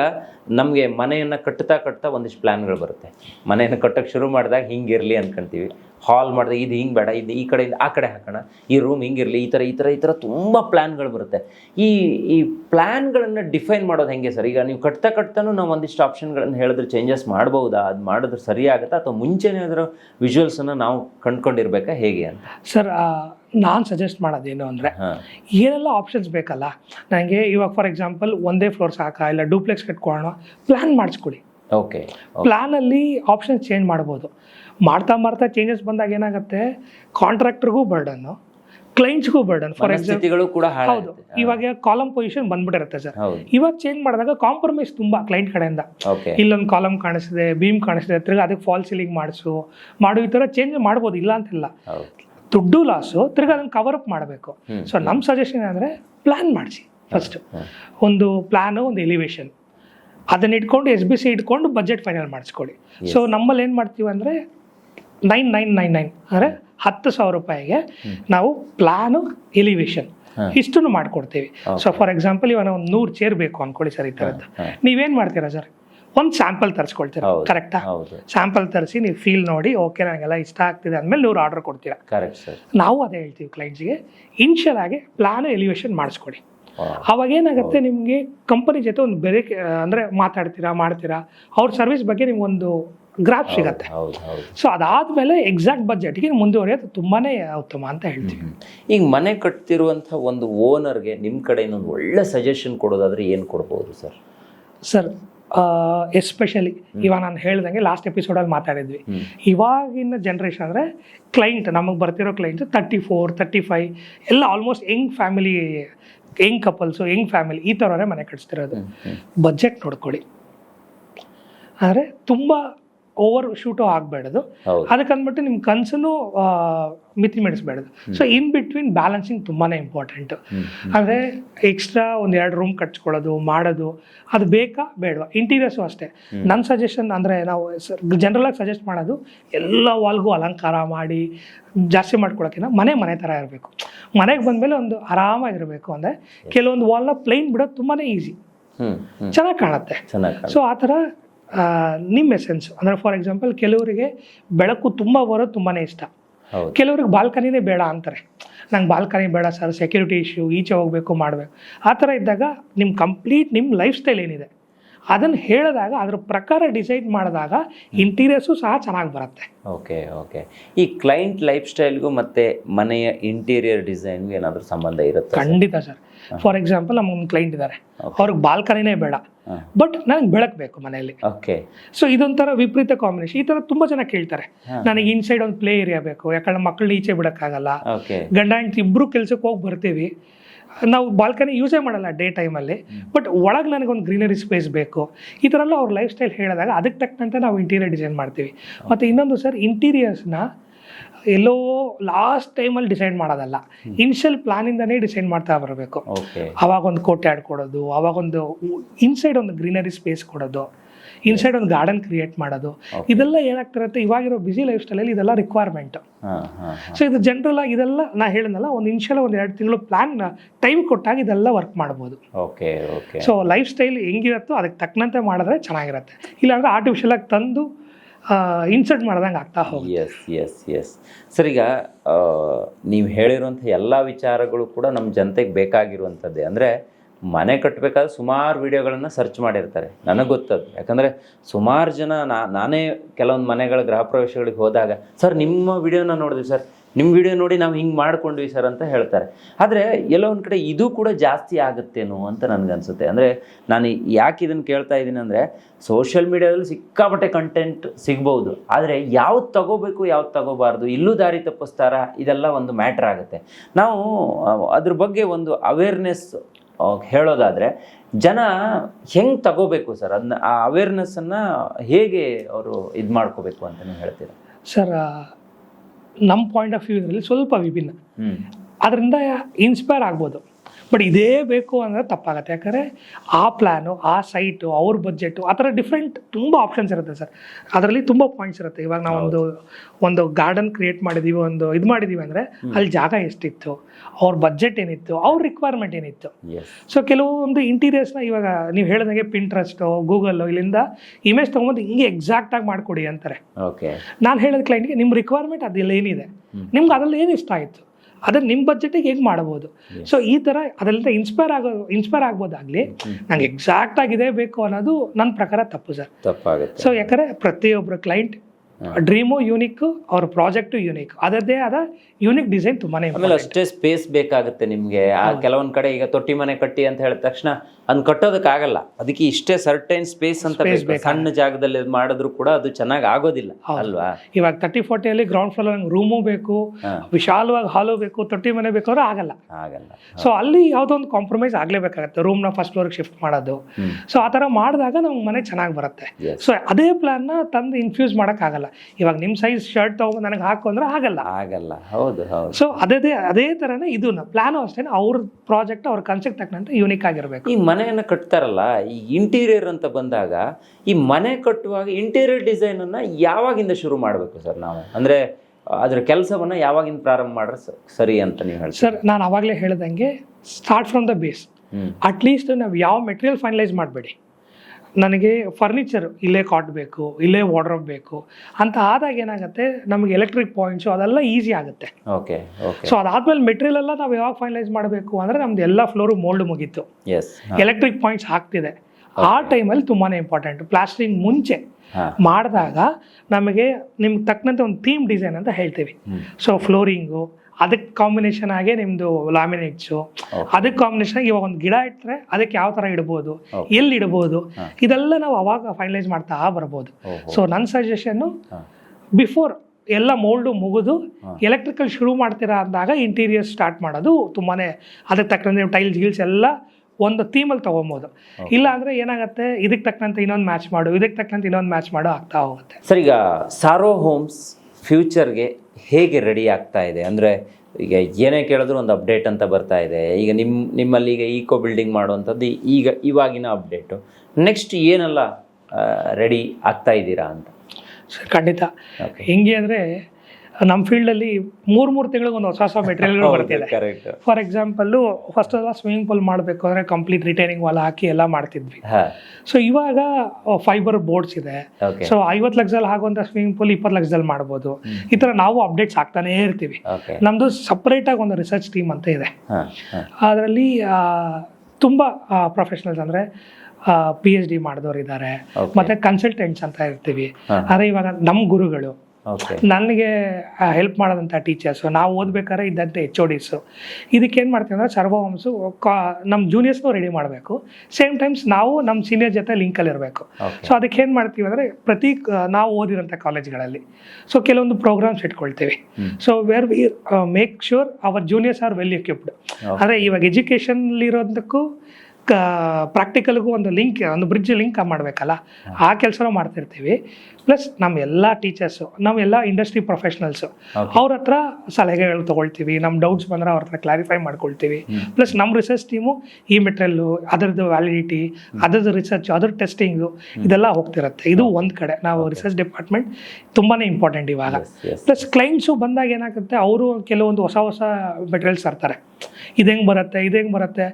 ನಮಗೆ ಮನೆಯನ್ನು ಕಟ್ತಾ ಕಟ್ತಾ ಒಂದಿಷ್ಟು ಪ್ಲ್ಯಾನ್ಗಳು ಬರುತ್ತೆ. ಮನೆಯನ್ನು ಕಟ್ಟೋಕ್ಕೆ ಶುರು ಮಾಡಿದಾಗ ಹಿಂಗೆ ಇರಲಿ ಅಂದ್ಕೊಂತೀವಿ ಹಾಲ್ ಮಾಡಿದೆ ಇದು ಹಿಂಗೆ ಬೇಡ, ಇದು ಈ ಕಡೆಯಿಂದ ಆ ಕಡೆ ಹಾಕೋಣ. ಈ ರೂಮ್ ಹಿಂಗಿರಲಿ, ಈ ಥರ ಈ ಥರ ಈ ಥರ ತುಂಬ ಪ್ಲ್ಯಾನ್ಗಳು ಬರುತ್ತೆ. ಈ ಈ ಪ್ಲ್ಯಾನ್ಗಳನ್ನು ಡಿಫೈನ್ ಮಾಡೋದು ಹೆಂಗೆ ಸರ್? ಈಗ ನೀವು ಕಟ್ತಾ ಕಟ್ತಾನು ನಾವು ಒಂದಿಷ್ಟು ಆಪ್ಷನ್ಗಳನ್ನು ಹೇಳಿದ್ರೆ ಚೇಂಜಸ್ ಮಾಡ್ಬೋದಾ? ಅದು ಮಾಡಿದ್ರೆ ಸರಿ ಆಗುತ್ತಾ ಅಥವಾ ಮುಂಚೆನೇ ಅದರ ವಿಜುವಲ್ಸನ್ನು ನಾವು ಕಂಡ್ಕೊಂಡಿರ್ಬೇಕಾ? ಹೇಗೆ ಅಂತ? ಸರ್ ನಾನು ಸಜೆಸ್ಟ್ ಮಾಡೋದೇನು ಅಂದರೆ ಏನೆಲ್ಲ ಆಪ್ಷನ್ಸ್ ಬೇಕಲ್ಲ? ನನಗೆ ಇವಾಗ ಫಾರ್ ಎಕ್ಸಾಂಪಲ್ ಒಂದೇ ಫ್ಲೋರ್ ಸಾಕಾ ಇಲ್ಲ ಡೂಪ್ಲೆಕ್ಸ್ ಕಟ್ಕೊಳ್ಳೋಣ ಪ್ಲ್ಯಾನ್ ಮಾಡಿಸ್ಕೊಡಿ. ಓಕೆ ಪ್ಲ್ಯಾನಲ್ಲಿ ಆಪ್ಷನ್ಸ್ ಚೇಂಜ್ ಮಾಡ್ಬೋದು. ಮಾಡ್ತಾ ಮಾಡ್ತಾ ಚೇಂಜಸ್ ಬಂದಾಗ ಏನಾಗುತ್ತೆ? ಕಾಂಟ್ರಾಕ್ಟರ್ಗೂ ಬರ್ಡನ್ನು ಕ್ಲೈಂಟ್ಸ್ಗೂ ಬರ್ಡನ್ ಫಾರ್ ಎಕ್ಸಾಂಪಲ್ ಕೂಡ ಹೌದು. ಇವಾಗ ಕಾಲಮ್ ಪೊಸಿಷನ್ ಬಂದ್ಬಿಟ್ಟಿರುತ್ತೆ ಸರ್. ಇವಾಗ ಚೇಂಜ್ ಮಾಡಿದಾಗ ಕಾಂಪ್ರಮೈಸ್ ತುಂಬಾ ಕ್ಲೈಂಟ್ ಕಡೆಯಿಂದ. ಇಲ್ಲೊಂದು ಕಾಲಮ್ ಕಾಣಿಸಿದೆ ಬೀಮ್ ಕಾಣಿಸಿದೆ ತಿರ್ಗಾ ಅದಕ್ಕೆ ಫಾಲ್ ಸೀಲಿಂಗ್ ಮಾಡಿಸು. ಮಾಡು ಈ ಥರ ಚೇಂಜ್ ಮಾಡ್ಬೋದು ಇಲ್ಲ ಅಂತಿಲ್ಲ. ದುಡ್ಡು ಲಾಸು ತಿರ್ಗಿ ಅದನ್ನು ಕವರ್ ಅಪ್ ಮಾಡಬೇಕು. ಸೊ ನಮ್ಮ ಸಜೆಷನ್ ಅಂದರೆ ಪ್ಲ್ಯಾನ್ ಮಾಡಿಸಿ ಫಸ್ಟ್ ಒಂದು ಪ್ಲ್ಯಾನು ಒಂದು ಎಲಿವೇಶನ್ ಅದನ್ನ ಇಟ್ಕೊಂಡು ಎಸ್ ಬಿ ಸಿ ಇಟ್ಕೊಂಡು ಬಜೆಟ್ ಫೈನಲ್ ಮಾಡಿಸ್ಕೊಳ್ಳಿ. ಸೊ ನಮ್ಮಲ್ಲಿ ಏನು ಮಾಡ್ತೀವಿ ಅಂದರೆ ನೈನ್ ನೈನ್ ನೈನ್ ನೈನ್ ಅಂದರೆ ಹತ್ತು ಸಾವಿರ ರೂಪಾಯಿಗೆ ನಾವು ಪ್ಲ್ಯಾನು ಎಲಿವೇಶನ್. ಇಷ್ಟನ್ನು ಮಾಡ್ಕೊಡ್ತೀವಿ. ಸೊ ಫಾರ್ ಎಕ್ಸಾಂಪಲ್ ಇವಾಗ ಒಂದು ನೂರು ಚೇರ್ ಬೇಕು ಅನ್ಕೊಳ್ಳಿ ಸರ್ ಈ ಥರದ್ದು. ನೀವೇನು ಮಾಡ್ತೀರಾ ಸರ್? ಒಂದು ಸ್ಯಾಂಪಲ್ ತರಿಸ್ಕೊಳ್ತೀರಾ ಹೌದು. ಕರೆಕ್ಟಾ ಹೌದು. ಸ್ಯಾಂಪಲ್ ತರಿಸಿ ನೀವು ಫೀಲ್ ನೋಡಿ ಓಕೆ ನನಗೆಲ್ಲ ಇಷ್ಟ ಆಗ್ತಿದೆ ಅಂದಮೇಲೆ ನೀವು ಆರ್ಡರ್ ಕೊಡ್ತೀರಾ. ಕರೆಕ್ಟ್ ಸರ್ ನಾವು ಅದೇ ಹೇಳ್ತೀವಿ ಕ್ಲೈಂಟ್ಸ್ಗೆ ಇನ್ಷಿಯಲ್ ಆಗಿ ಪ್ಲಾನ್ ಎಲಿವೇಶನ್ ಮಾಡಿಸ್ಕೊಡಿ. ಅವಾಗ ಏನಾಗುತ್ತೆ ನಿಮಗೆ ಕಂಪನಿ ಜೊತೆ ಒಂದು ಬೇರೆ ಅಂದರೆ ಮಾತಾಡ್ತೀರಾ ಮಾಡ್ತೀರಾ ಅವ್ರ ಸರ್ವಿಸ್ ಬಗ್ಗೆ ನಿಮ್ಗೆ ಒಂದು ಗ್ರಾಫ್ ಸಿಗತ್ತೆ. ಹೌದು ಹೌದು. ಸೊ ಅದಾದ್ಮೇಲೆ ಎಕ್ಸಾಕ್ಟ್ ಬಜೆಟ್ಗೆ ಮುಂದುವರಿಯೋದು ತುಂಬಾನೇ ಉತ್ತಮ ಅಂತ ಹೇಳ್ತೀವಿ. ಈಗ ಮನೆ ಕಟ್ತಿರುವಂಥ ಒಂದು ಓನರ್ಗೆ ನಿಮ್ಮ ಕಡೆ ಒಂದು ಒಳ್ಳೆ ಸಜೆಷನ್ ಕೊಡೋದಾದ್ರೆ ಏನು ಕೊಡ್ಬೋದು ಸರ್ ಸರ್ ಎಸ್ಪೆಷಲಿ ಇವಾಗ ನಾನು ಹೇಳ್ದಂಗೆ ಲಾಸ್ಟ್ ಎಪಿಸೋಡಲ್ಲಿ ಮಾತಾಡಿದ್ವಿ. ಇವಾಗಿನ ಜನ್ರೇಷನ್ ಅಂದರೆ ಕ್ಲೈಂಟ್ ನಮಗೆ ಬರ್ತಿರೋ client thirty four thirty five ಎಲ್ಲ almost young family young couples young family ಈ ಥರವೇ ಮನೆ ಕಟ್ಸ್ತಿರೋದು. ಬಜೆಟ್ ನೋಡ್ಕೊಳ್ಳಿ. ಆದರೆ ತುಂಬ ಓವರ್ ಶೂಟು ಆಗಬೇಡದು. ಅದಕ್ಕಂದ್ಬಿಟ್ಟು ನಿಮ್ಮ ಕನಸನ್ನು ಮಿತಿ ಮೆಡಿಸ್ಬೇಡದು ಸೊ ಇನ್ ಬಿಟ್ವೀನ್ ಬ್ಯಾಲೆನ್ಸಿಂಗ್ ತುಂಬಾ ಇಂಪಾರ್ಟೆಂಟ್. ಅಂದರೆ ಎಕ್ಸ್ಟ್ರಾ ಒಂದು ಎರಡು ರೂಮ್ ಕಟ್ಸ್ಕೊಳ್ಳೋದು ಮಾಡೋದು ಅದು ಬೇಕಾ ಬೇಡವಾ? ಇಂಟೀರಿಯರ್ಸು ಅಷ್ಟೇ. ನನ್ನ ಸಜೆಷನ್ ಅಂದರೆ ನಾವು ಜನರಲಾಗಿ ಸಜೆಸ್ಟ್ ಮಾಡೋದು ಎಲ್ಲ ವಾಲ್ಗೂ ಅಲಂಕಾರ ಮಾಡಿ ಜಾಸ್ತಿ ಮಾಡ್ಕೊಳಕ್ಕಿಂತ ಮನೆ ಮನೆ ಥರ ಇರಬೇಕು. ಮನೆಗೆ ಬಂದಮೇಲೆ ಒಂದು ಆರಾಮಾಗಿರಬೇಕು ಅಂದರೆ ಕೆಲವೊಂದು ವಾಲ್ನ ಪ್ಲೈನ್ ಬಿಡೋದು ತುಂಬಾ ಈಸಿ ಚೆನ್ನಾಗಿ ಕಾಣುತ್ತೆ. ಸೊ ಆ ಥರ ನಿಮ್ಮ ಎಸೆನ್ಸ್ ಅಂದರೆ ಫಾರ್ ಎಕ್ಸಾಂಪಲ್ ಕೆಲವರಿಗೆ ಬೆಳಕು ತುಂಬ ಬರೋದು ತುಂಬಾ ಇಷ್ಟ. ಕೆಲವ್ರಿಗೆ ಬಾಲ್ಕನಿನೇ ಬೇಡ ಅಂತಾರೆ. ನಂಗೆ ಬಾಲ್ಕನಿ ಬೇಡ ಸರ್ ಸೆಕ್ಯೂರಿಟಿ ಇಶ್ಯೂ ಈಚೆ ಹೋಗಬೇಕು ಮಾಡಬೇಕು. ಆ ಥರ ಇದ್ದಾಗ ನಿಮ್ಮ ಕಂಪ್ಲೀಟ್ ನಿಮ್ಮ ಲೈಫ್ ಸ್ಟೈಲ್ ಏನಿದೆ. ಅದನ್ನು ಹೇಳಿದಾಗ ಅದ್ರ ಪ್ರಕಾರ ಡಿಸೈಡ್ ಮಾಡಿದಾಗ ಇಂಟೀರಿಯರ್ಸು ಸಹ ಚೆನ್ನಾಗಿ ಬರುತ್ತೆ. Okay okay. ಈ ಕ್ಲೈಂಟ್ ಲೈಫ್ ಸ್ಟೈಲ್ಗೂ ಮತ್ತು ಮನೆಯ ಇಂಟೀರಿಯರ್ ಡಿಸೈನ್ಗೂ ಏನಾದರೂ ಸಂಬಂಧ ಇರುತ್ತೆ ಖಂಡಿತ ಸರ್. ಫಾರ್ ಎಕ್ಸಾಂಪಲ್ ಒಂದು ಕ್ಲೈಂಟ್ ಇದ್ದಾರೆ ಅವ್ರಿಗೆ ಬಾಲ್ಕನಿನೇ ಬೇಡ. ಬಟ್ ನನಗೆ ಬೆಳಕಬೇಕು ಮನೆಯಲ್ಲಿ. ಓಕೆ ಸೊ ಇದೊಂಥರ ವಿಪರೀತ ಕಾಂಬಿನೇಷನ್ ಈ ತರ ತುಂಬಾ ಜನ ಕೇಳ್ತಾರೆ. ನನಗೆ ಇನ್ಸೈಡ್ ಒಂದು ಪ್ಲೇ ಏರಿಯಾ ಬೇಕು. ಯಾಕಂದ್ರೆ ಮಕ್ಕಳು ಈಚೆ ಬಿಡೋಕ್ಕಾಗಲ್ಲ. ಗಂಡ ಹೆಂಡತಿ ಇಬ್ಬರು ಕೆಲ್ಸಕ್ಕೆ ಹೋಗಿ ಬರ್ತೀವಿ. ನಾವು ಬಾಲ್ಕನಿ ಯೂಸೇ ಮಾಡಲ್ಲ ಡೇ ಟೈಮಲ್ಲಿ ಬಟ್ ಒಳಗೆ ಒಂದು ಗ್ರೀನರಿ ಸ್ಪೇಸ್ ಬೇಕು. ಈ ಥರ ಎಲ್ಲ ಅವ್ರ ಲೈಫ್ ಸ್ಟೈಲ್ ಹೇಳಿದಾಗ ಅದಕ್ಕೆ ತಕ್ಕಂತೆ ನಾವು ಇಂಟೀರಿಯರ್ ಡಿಸೈನ್ ಮಾಡ್ತೀವಿ. ಮತ್ತು ಇನ್ನೊಂದು ಸರ್ ಇಂಟೀರಿಯರ್ಸ್ನ ಎಲ್ಲೋ ಲಾಸ್ಟ್ ಟೈಮಲ್ಲಿ ಡಿಸೈಡ್ ಮಾಡೋದಲ್ಲ. ಇನಿಷಿಯಲ್ ಪ್ಲಾನಿಂದನೇ ಡಿಸೈಡ್ ಮಾಡ್ತಾ ಬರಬೇಕು. ಅವಾಗ ಒಂದು ಕೋಟೆ ಕೊಡೋದು ಅವಾಗೊಂದು ಇನ್ಸೈಡ್ ಒಂದು ಗ್ರೀನರಿ ಸ್ಪೇಸ್ ಕೊಡೋದು ಇನ್ಸೈಡ್ ಒಂದು ಗಾರ್ಡನ್ ಕ್ರಿಯೇಟ್ ಮಾಡೋದು. ಇದೆಲ್ಲ ಏನಾಗ್ತಿರುತ್ತೆ ಇವಾಗಿರೋ ಬಿಸಿ ಲೈಫ್ ಸ್ಟೈಲಲ್ಲಿ ಇದೆಲ್ಲ ರಿಕ್ವೈರ್ಮೆಂಟ್ ಸೊ ಇದು ಜನರಲ್ ಆಗಿ ಇದೆಲ್ಲ ನಾ ಹೇಳಿದ್ನಲ್ಲ ಒಂದು ಇನ್ಷಿಯಲ್ ಒಂದು ಎರಡು ತಿಂಗಳು ಪ್ಲಾನ್ ಟೈಮ್ ಕೊಟ್ಟಾಗ ಇದೆಲ್ಲ ವರ್ಕ್ ಮಾಡ್ಬೋದು. Okay okay so lifestyle ಹೆಂಗಿರುತ್ತೋ ಅದಕ್ಕೆ ತಕ್ಕನಂತೆ ಮಾಡಿದ್ರೆ ಚೆನ್ನಾಗಿರುತ್ತೆ. ಇಲ್ಲಾಂದ್ರೆ ಆರ್ಟಿಫಿಷಿಯಲ್ ಆಗಿ ತಂದು ಇನ್ಸರ್ಟ್ ಮಾಡ್ದಂಗೆ ಆಗ್ತಾ ಹೋಗಿ ಎಸ್ ಎಸ್ ಎಸ್ ಸರ್, ಈಗ ನೀವು ಹೇಳಿರುವಂಥ ಎಲ್ಲ ವಿಚಾರಗಳು ಕೂಡ ನಮ್ಮ ಜನತೆಗೆ ಬೇಕಾಗಿರುವಂಥದ್ದೇ. ಅಂದರೆ ಮನೆ ಕಟ್ಟಬೇಕಾದ್ರೆ ಸುಮಾರು ವಿಡಿಯೋಗಳನ್ನು ಸರ್ಚ್ ಮಾಡಿರ್ತಾರೆ. ನನಗೆ ಗೊತ್ತದ್ದು ಯಾಕಂದರೆ ಸುಮಾರು ಜನ ನಾನೇ ಕೆಲವೊಂದು ಮನೆಗಳ ಗೃಹ ಪ್ರವೇಶಗಳಿಗೆ ಹೋದಾಗ, ಸರ್, ನಿಮ್ಮ ವಿಡಿಯೋನ ನೋಡಿದ್ವಿ ಸರ್. ನಿಮ್ಮ ವಿಡಿಯೋ ನೋಡಿ ನಾವು ಹಿಂಗೆ ಮಾಡ್ಕೊಂಡ್ವಿ ಸರ್ ಅಂತ ಹೇಳ್ತಾರೆ. ಆದರೆ ಎಲ್ಲೋ ಒಂದು ಕಡೆ ಇದು ಕೂಡ ಜಾಸ್ತಿ ಆಗುತ್ತೇನೋ ಅಂತ ನನಗನ್ಸುತ್ತೆ ಅಂದರೆ ನಾನು ಯಾಕೆ ಇದನ್ನು ಕೇಳ್ತಾ ಇದ್ದೀನಿ ಅಂದರೆ ಸೋಷಿಯಲ್ ಮೀಡಿಯಾದಲ್ಲಿ ಸಿಕ್ಕಾಪಟ್ಟೆ ಕಂಟೆಂಟ್ ಸಿಗ್ಬೋದು. ಆದರೆ ಯಾವ್ದು ತಗೋಬೇಕು, ಯಾವ್ದು ತಗೋಬಾರ್ದು, ಇಲ್ಲೂ ದಾರಿ ತಪ್ಪಿಸ್ತಾರ, ಇದೆಲ್ಲ ಒಂದು ಮ್ಯಾಟ್ರ್ ಆಗುತ್ತೆ. ನಾವು, ಅದ್ರ ಬಗ್ಗೆ ಒಂದು ಅವೇರ್ನೆಸ್ ಹೇಳೋದಾದರೆ ಜನ ಹೆಂಗೆ ತಗೋಬೇಕು ಸರ್ ಅದನ್ನ ಆ ಅವೇರ್ನೆಸ್ಸನ್ನು ಹೇಗೆ ಅವರು ಇದು ಮಾಡ್ಕೋಬೇಕು ಅಂತ ಹೇಳ್ತೀರಾ? ಸರ್ ನಮ್ಮ ಪಾಯಿಂಟ್ ಆಫ್ ವ್ಯೂ ಇದರಲ್ಲಿ ಸ್ವಲ್ಪ ವಿಭಿನ್ನ. ಅದರಿಂದ ಇನ್ಸ್ಪೈರ್ ಆಗ್ಬೋದು. ಬಟ್ ಇದೇ ಬೇಕು ಅಂದರೆ ತಪ್ಪಾಗತ್ತೆ. ಯಾಕಂದರೆ ಆ ಪ್ಲ್ಯಾನು ಆ ಸೈಟು ಅವ್ರ ಬಜೆಟು ಆ ಥರ ಡಿಫ್ರೆಂಟ್ ತುಂಬ ಆಪ್ಷನ್ಸ್ ಇರುತ್ತೆ ಸರ್. ಅದರಲ್ಲಿ ತುಂಬ ಪಾಯಿಂಟ್ಸ್ ಇರುತ್ತೆ. ಇವಾಗ ನಾವು ಒಂದು ಒಂದು ಗಾರ್ಡನ್ ಕ್ರಿಯೇಟ್ ಮಾಡಿದ್ದೀವಿ ಒಂದು ಇದು ಮಾಡಿದ್ದೀವಿ ಅಂದರೆ ಅಲ್ಲಿ ಜಾಗ ಎಷ್ಟಿತ್ತು ಅವ್ರ ಬಜೆಟ್ ಏನಿತ್ತು ಅವ್ರ ರಿಕ್ವೈರ್ಮೆಂಟ್ ಏನಿತ್ತು. ಸೊ ಕೆಲವೊಂದು ಇಂಟೀರಿಯರ್ಸ್ನ ಇವಾಗ ನೀವು ಹೇಳಿದಂಗೆ ಪಿಂಟ್ರೆಸ್ಟು ಗೂಗಲ್ಲು ಇಲ್ಲಿಂದ ಇಮೇಜ್ ತೊಗೊಂಬಂದು ಹಿಂಗೆ ಎಕ್ಸಾಕ್ಟಾಗಿ ಮಾಡಿಕೊಡಿ ಅಂತಾರೆ. ಓಕೆ ನಾನು ಹೇಳಿದ ಕ್ಲೈಂಟ್ಗೆ ನಿಮ್ಮ ರಿಕ್ವೈರ್ಮೆಂಟ್ ಅದೆಲ್ಲ ಏನಿದೆ ನಿಮ್ಗೆ ಅದರಲ್ಲಿ ಏನು ಇಷ್ಟ ಆಯಿತು. ಅದನ್ನ ನಿಮ್ಮ ಬಜೆಟಿಗೆ ಹೇಗೆ ಮಾಡಬಹುದು? ಸೊ ಈ ಥರ ಅದರಿಂದ ಇನ್ಸ್ಪೈರ್ ಆಗೋ ಇನ್ಸ್ಪೈರ್ ಆಗ್ಬೋದಾಗ್ಲಿ ನಂಗೆ ಎಕ್ಸಾಕ್ಟ್ ಆಗಿದೆ ಬೇಕು ಅನ್ನೋದು ನನ್ನ ಪ್ರಕಾರ ತಪ್ಪು ಸರ್. ತಪ್ಪಾಗುತ್ತೆ. ಸೊ ಯಾಕಂದ್ರೆ ಪ್ರತಿಯೊಬ್ಬರು ಕ್ಲೈಂಟ್ ಡ್ರೀಮು ಯೂನಿಕ್ ಅವ್ರ ಪ್ರಾಜೆಕ್ಟು ಯೂನಿಕ್ ಅದರದ್ದೇ ಆದ ಯೂನಿಕ್ ಡಿಸೈನ್ ತುಂಬಾನೇ ಆಮೇಲೆ ಅಷ್ಟೇ ಸ್ಪೇಸ್ ಬೇಕಾಗುತ್ತೆ ನಿಮ್ಗೆ. ಕೆಲವೊಂದ್ ಕಡೆ ಈಗ ತೊಟ್ಟಿ ಮನೆ ಕಟ್ಟಿ ಅಂತ ಹೇಳಿದ ತಕ್ಷಣ ಅದನ್ನ ಕಟ್ಟೋದಕ್ಕಾಗಲ್ಲ. ಅದಕ್ಕೆ ಇಷ್ಟೇ ಸರ್ಟೈನ್ ಸ್ಪೇಸ್ ಅಂತ ಸಣ್ಣ ಜಾಗದಲ್ಲಿ ಮಾಡಿದ್ರು ಕೂಡ ಅದು ಚೆನ್ನಾಗಿ ಆಗೋದಿಲ್ಲ ಅಲ್ವಾ? ಇವಾಗ ತರ್ಟಿ ಫೋರ್ಟಿಯಲ್ಲಿ ಗ್ರೌಂಡ್ ಫ್ಲೋರ್ ನಂಗೆ ರೂಮು ಬೇಕು ವಿಶಾಲವಾಗಿ ಹಾಲು ಬೇಕು ತೊಟ್ಟಿ ಮನೆ ಬೇಕು ಅಂದ್ರೆ ಆಗಲ್ಲ. ಆಗಲ್ಲ. ಸೊ ಅಲ್ಲಿ ಯಾವುದೋ ಒಂದು ಕಾಂಪ್ರಮೈಸ್ ರೂಮ್ನ ಫಸ್ಟ್ ಫ್ಲೋರ್ ಶಿಫ್ಟ್ ಮಾಡೋದು. ಸೊ ಆ ಥರ ಮಾಡಿದಾಗ ನಮ್ಗೆ ಮನೆ ಚೆನ್ನಾಗಿ ಬರುತ್ತೆ. ಸೊ ಅದೇ ನ ತಂದು ಇನ್ಫ್ಯೂಸ್ ಮಾಡೋಕ್ಕಾಗಲ್ಲ. ಇವಾಗ ನಿಮ್ ಸೈಜ್ ಶರ್ಟ್ ತಗೊಂಡು ನನಗೆ ಹಾಕು ಅಂದ್ರೆ ಆಗಲ್ಲ. ಆಗಲ್ಲ. ಹೌದು ಹೌದು. ಸೊ ಅದೇ ಅದೇ ತರನೇ ಇದು ಪ್ಲಾನ್ ಅಷ್ಟೇ ಅವ್ರ ಪ್ರಾಜೆಕ್ಟ್ ಅವ್ರ ಕನ್ಸೆಪ್ಟ್ ತಕ್ಕಂತೆ ಯೂನಿಕ್ ಆಗಿರಬೇಕು. ಈ ಮನೆಯನ್ನ ಕಟ್ತಾರಲ್ಲ ಈ ಇಂಟೀರಿಯರ್ ಅಂತ ಬಂದಾಗ ಈ ಮನೆ ಕಟ್ಟುವಾಗ ಇಂಟೀರಿಯರ್ ಡಿಸೈನನ್ನು ಅನ್ನ ಯಾವಾಗಿಂದ ಶುರು ಮಾಡಬೇಕು ಸರ್ ನಾವು? ಅಂದ್ರೆ ಅದರ ಕೆಲಸವನ್ನು ಯಾವಾಗಿಂದ ಪ್ರಾರಂಭ ಮಾಡ್ರೆ ಸರಿ ಅಂತ ನೀವು ಹೇಳಿ ಸರ್ ನಾನು ಅವಾಗಲೇ ಹೇಳ್ದಂಗೆ start from the base at least ನಾವು ಯಾವ ಮೆಟೀರಿಯಲ್ ಫೈನಲೈಸ್ ಮಾಡಬೇಡಿ. ನನಗೆ ಫರ್ನಿಚರ್ ಇಲ್ಲೇ ಕಾಟ್ ಬೇಕು ಇಲ್ಲೇ ವಾರ್ಡ್ರೋಬ್ ಬೇಕು. ಅಂತ ಆದಾಗ ಏನಾಗುತ್ತೆ? ನಮಗೆ ಎಲೆಕ್ಟ್ರಿಕ್ ಪಾಯಿಂಟ್ಸು ಅದೆಲ್ಲ ಈಸಿ ಆಗುತ್ತೆ. ಓಕೆ ಸೊ ಅದಾದ್ಮೇಲೆ ಮೆಟೀರಿಯಲ್ ಎಲ್ಲ ನಾವು ಯಾವಾಗ ಫೈನಲೈಸ್ ಮಾಡಬೇಕು ಅಂದರೆ ನಮ್ದು ಎಲ್ಲ ಫ್ಲೋರು ಮೋಲ್ಡ್ ಮುಗೀತು. ಎಲೆಕ್ಟ್ರಿಕ್ ಪಾಯಿಂಟ್ಸ್ ಹಾಕ್ತಿದೆ ಆ ಟೈಮಲ್ಲಿ ತುಂಬಾ ಇಂಪಾರ್ಟೆಂಟ್ ಪ್ಲಾಸ್ಟಿಂಗ್ ಮುಂಚೆ. ಮಾಡಿದಾಗ ನಮಗೆ ನಿಮ್ಗೆ ತಕ್ಕಂತೆ ಒಂದು ಥೀಮ್ ಡಿಸೈನ್ ಅಂತ ಹೇಳ್ತೀವಿ. ಸೊ ಫ್ಲೋರಿಂಗು ಅದಕ್ಕೆ ಕಾಂಬಿನೇಷನ್ ಆಗಿ ನಿಮ್ಮದು ಲ್ಯಾಮಿನೇಟ್ಸು ಅದಕ್ಕೆ ಕಾಂಬಿನೇಷನ್ ಇವಾಗ ಒಂದು ಗಿಡ ಇಟ್ಟರೆ ಅದಕ್ಕೆ ಯಾವ ಥರ ಇಡ್ಬೋದು ಎಲ್ಲಿ ಇಡ್ಬೋದು ಇದೆಲ್ಲ ನಾವು ಅವಾಗ ಫೈನಲೈಸ್ ಮಾಡ್ತಾ ಬರ್ಬೋದು. ಸೊ ನನ್ನ ಸಜೆಷನ್ನು. ಬಿಫೋರ್ ಎಲ್ಲ ಮೋಲ್ಡು ಮುಗಿದು ಎಲೆಕ್ಟ್ರಿಕಲ್ ಶುರು ಮಾಡ್ತೀರಾ ಅಂದಾಗ ಇಂಟೀರಿಯರ್ ಸ್ಟಾರ್ಟ್ ಮಾಡೋದು ತುಂಬಾ ಅದಕ್ಕೆ ತಕ್ಕಂತೆ ಟೈಲ್ಸ್ ಗೀಲ್ಸ್ ಎಲ್ಲ ಒಂದು ಥೀಮಲ್ಲಿ ತೊಗೊಬೋದು. ಇಲ್ಲ ಅಂದರೆ ಏನಾಗುತ್ತೆ? ಇದಕ್ಕೆ ತಕ್ಕಂತೆ ಇನ್ನೊಂದು ಮ್ಯಾಚ್ ಮಾಡು ಇದಕ್ಕೆ ತಕ್ಕಂತೆ ಇನ್ನೊಂದು ಮ್ಯಾಚ್ ಮಾಡು ಆಗ್ತಾ ಹೋಗುತ್ತೆ. ಸರ್ ಈಗ ಸಾರೋ ಹೋಮ್ಸ್ ಫ್ಯೂಚರ್ಗೆ ಹೇಗೆ ರೆಡಿ ಆಗ್ತಾ ಇದೆ? ಅಂದರೆ ಈಗ ಏನೇ ಕೇಳಿದ್ರು ಒಂದು ಅಪ್ಡೇಟ್ ಅಂತ ಬರ್ತಾ ಇದೆ. ಈಗ ನಿಮ್ಮ ನಿಮ್ಮಲ್ಲಿ ಈಗ ಈಕೋ ಬಿಲ್ಡಿಂಗ್ ಮಾಡುವಂಥದ್ದು ಈಗ ಇವಾಗಿನ ಅಪ್ಡೇಟು ನೆಕ್ಸ್ಟ್ ಏನೆಲ್ಲ ರೆಡಿ ಆಗ್ತಾ ಇದ್ದೀರಾ ಅಂತ? ಸರ್ ಖಂಡಿತ. ಹೆಂಗೆ ಅಂದರೆ ನಮ್ಮ ಫೀಲ್ಡಲ್ಲಿ ಮೂರು ಮೂರು ತಿಂಗಳಿಗೆ ಒಂದು ಹೊಸ ಹೊಸ ಮೆಟೀರಿಯಲ್ಗಳು ಬರ್ತಿದೆ. ಫಾರ್ ಎಕ್ಸಾಂಪಲ್ಲು ಫಸ್ಟ್ ಎಲ್ಲ ಸ್ವಿಮ್ಮಿಂಗ್ ಪೂಲ್ ಮಾಡಬೇಕು ಅಂದರೆ ಕಂಪ್ಲೀಟ್ ರಿಟೈನಿಂಗ್ ವಾಲ್ ಹಾಕಿ ಎಲ್ಲ ಮಾಡ್ತಿದ್ವಿ. ಸೊ ಇವಾಗ ಫೈಬರ್ ಬೋರ್ಡ್ಸ್ ಇದೆ. ಸೊ ಐವತ್ತು ಲಕ್ಷದಲ್ಲಿ ಆಗುವಂಥ ಸ್ವಿಮ್ಮಿಂಗ್ ಪೂಲ್ ಇಪ್ಪತ್ತು ಲಕ್ಷದಲ್ಲಿ ಮಾಡ್ಬೋದು. ಈ ಥರ ನಾವು ಅಪ್ಡೇಟ್ಸ್ ಆಗ್ತಾನೇ ಇರ್ತೀವಿ. ನಮ್ದು ನಮ್ಮದು ಸಪ್ರೇಟಾಗಿ ಒಂದು ರಿಸರ್ಚ್ ಟೀಮ್ ಅಂತ ಇದೆ. ಅದರಲ್ಲಿ ತುಂಬ ಪ್ರೊಫೆಷನಲ್ಸ್ ಅಂದರೆ ಪಿ ಎಚ್ ಡಿ ಮಾಡಿದವರು ಇದ್ದಾರೆ ಮತ್ತೆ ಕನ್ಸಲ್ಟೆಂಟ್ಸ್ ಅಂತ ಇರ್ತೀವಿ. ಆದರೆ ಇವಾಗ ನಮ್ಮ ಗುರುಗಳು ನನಗೆ ಹೆಲ್ಪ್ ಮಾಡೋದಂಥ ಟೀಚರ್ಸು ನಾವು ಓದ್ಬೇಕಾದ್ರೆ ಇದ್ದಂಥ ಎಚ್ ಓ ಡಿಸು ಇದಕ್ಕೆ ಏನು ಮಾಡ್ತೀವಿ ಅಂದರೆ ಸರ್ವೋಹಮ್ಸು ಕಾ ನಮ್ಮ ಜೂನಿಯರ್ಸ್ನೂ ರೆಡಿ ಮಾಡಬೇಕು. ಸೇಮ್ ಟೈಮ್ಸ್ ನಾವು ನಮ್ಮ ಸೀನಿಯರ್ ಜೊತೆ ಲಿಂಕಲ್ಲಿ ಇರಬೇಕು. ಸೊ ಅದಕ್ಕೆ ಏನು ಮಾಡ್ತೀವಿ ಅಂದರೆ ಪ್ರತಿ ನಾವು ಓದಿರೋಂಥ ಕಾಲೇಜ್ಗಳಲ್ಲಿ ಸೊ ಕೆಲವೊಂದು programmes ಇಟ್ಕೊಳ್ತೀವಿ. So where we make sure our juniors are well equipped ಅಂದರೆ ಇವಾಗ ಎಜುಕೇಷನ್ಲಿರೋದಕ್ಕೂ ಪ್ರಾಕ್ಟಿಕಲ್ಗೂ ಒಂದು ಲಿಂಕ್ ಒಂದು ಬ್ರಿಡ್ಜ್ ಲಿಂಕ್ ಮಾಡಬೇಕಲ್ಲ? ಆ ಕೆಲಸನೂ ಮಾಡ್ತಿರ್ತೀವಿ. ಪ್ಲಸ್ ನಮ್ಮ ಎಲ್ಲ ಟೀಚರ್ಸು ನಮ್ಮ ಎಲ್ಲ ಇಂಡಸ್ಟ್ರಿ ಪ್ರೊಫೆಷನಲ್ಸು ಅವ್ರ ಹತ್ರ ಸಲಹೆಗಳು ತೊಗೊಳ್ತೀವಿ ನಮ್ಮ ಡೌಟ್ಸ್ ಬಂದರೆ ಅವ್ರ ಹತ್ರ ಕ್ಲಾರಿಫೈ ಮಾಡ್ಕೊಳ್ತೀವಿ. ಪ್ಲಸ್ ನಮ್ಮ ರಿಸರ್ಚ್ ಟೀಮು ಈ ಮೆಟೀರಿಯಲ್ಲು ಅದರದ್ದು ವ್ಯಾಲಿಡಿಟಿ ಅದರದ್ದು ರಿಸರ್ಚ್ ಅದ್ರ ಟೆಸ್ಟಿಂಗು ಇದೆಲ್ಲ ಹೋಗ್ತಿರುತ್ತೆ. ಇದು ಒಂದು ಕಡೆ. ನಾವು ರಿಸರ್ಚ್ ಡಿಪಾರ್ಟ್ಮೆಂಟ್ ತುಂಬಾ ಇಂಪಾರ್ಟೆಂಟ್ ಇವಾಗ. ಪ್ಲಸ್ ಕ್ಲೈಂಟ್ಸು ಬಂದಾಗ ಏನಾಗುತ್ತೆ ಅವರು ಕೆಲವೊಂದು ಹೊಸ ಹೊಸ ಮೆಟೀರಿಯಲ್ಸ್ ತರ್ತಾರೆ. ಇದು ಹೆಂಗೆ ಬರುತ್ತೆ ಇದು ಹೆಂಗೆ ಬರುತ್ತೆ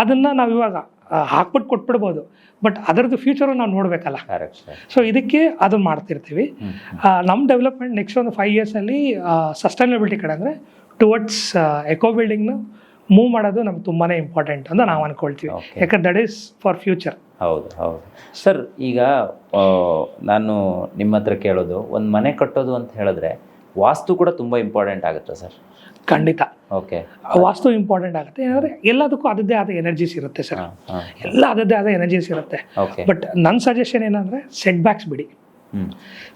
ಅದನ್ನು ನಾವು ಇವಾಗ ಹಾಕ್ಬಿಟ್ಟು ಕೊಟ್ಬಿಡ್ಬೋದು. ಬಟ್ ಅದರದ್ದು ಫ್ಯೂಚರು ನಾವು ನೋಡಬೇಕಲ್ಲ. ಸೊ ಇದಕ್ಕೆ ಅದು ಮಾಡ್ತಿರ್ತೀವಿ. ನಮ್ಮ ಡೆವಲಪ್ಮೆಂಟ್ ನೆಕ್ಸ್ಟ್ ಒಂದು ಫೈವ್ ಇಯರ್ಸಲ್ಲಿ ಸಸ್ಟೈನಬಿಲಿಟಿ ಕಡೆ ಅಂದರೆ ಟುವರ್ಡ್ಸ್ ಎಕೋ ಬಿಲ್ಡಿಂಗ್ನ ಮೂವ್ ಮಾಡೋದು ನಮ್ಗೆ ತುಂಬಾ ಇಂಪಾರ್ಟೆಂಟ್ ಅಂತ ನಾವು ಅನ್ಕೊಳ್ತೀವಿ. ಯಾಕಂದ್ರೆ ದಟ್ ಈಸ್ ಫಾರ್ ಫ್ಯೂಚರ್ ಹೌದು ಹೌದು. ಸರ್ ಈಗ ನಾನು ನಿಮ್ಮ ಹತ್ರ ಕೇಳೋದು ಒಂದು ಮನೆ ಕಟ್ಟೋದು ಅಂತ ಹೇಳಿದ್ರೆ ವಾಸ್ತು ಕೂಡ ತುಂಬ ಇಂಪಾರ್ಟೆಂಟ್ ಆಗುತ್ತೆ ಸರ್ ಖಂಡಿತ. ಓಕೆ. ವಾಸ್ತು ಇಂಪಾರ್ಟೆಂಟ್ ಆಗುತ್ತೆ. ಏನಂದ್ರೆ ಎಲ್ಲದಕ್ಕೂ ಅದದ್ದೇ ಆದ ಎನರ್ಜೀಸ್ ಇರುತ್ತೆ ಸರ್. ಎಲ್ಲ ಅದದ್ದೇ ಆದ ಎನರ್ಜೀಸ್ ಇರುತ್ತೆ. ಬಟ್ ನನ್ನ ಸಜೆಷನ್ ಏನಂದ್ರೆ ಸೆಟ್ ಬ್ಯಾಕ್ಸ್ ಬಿಡಿ.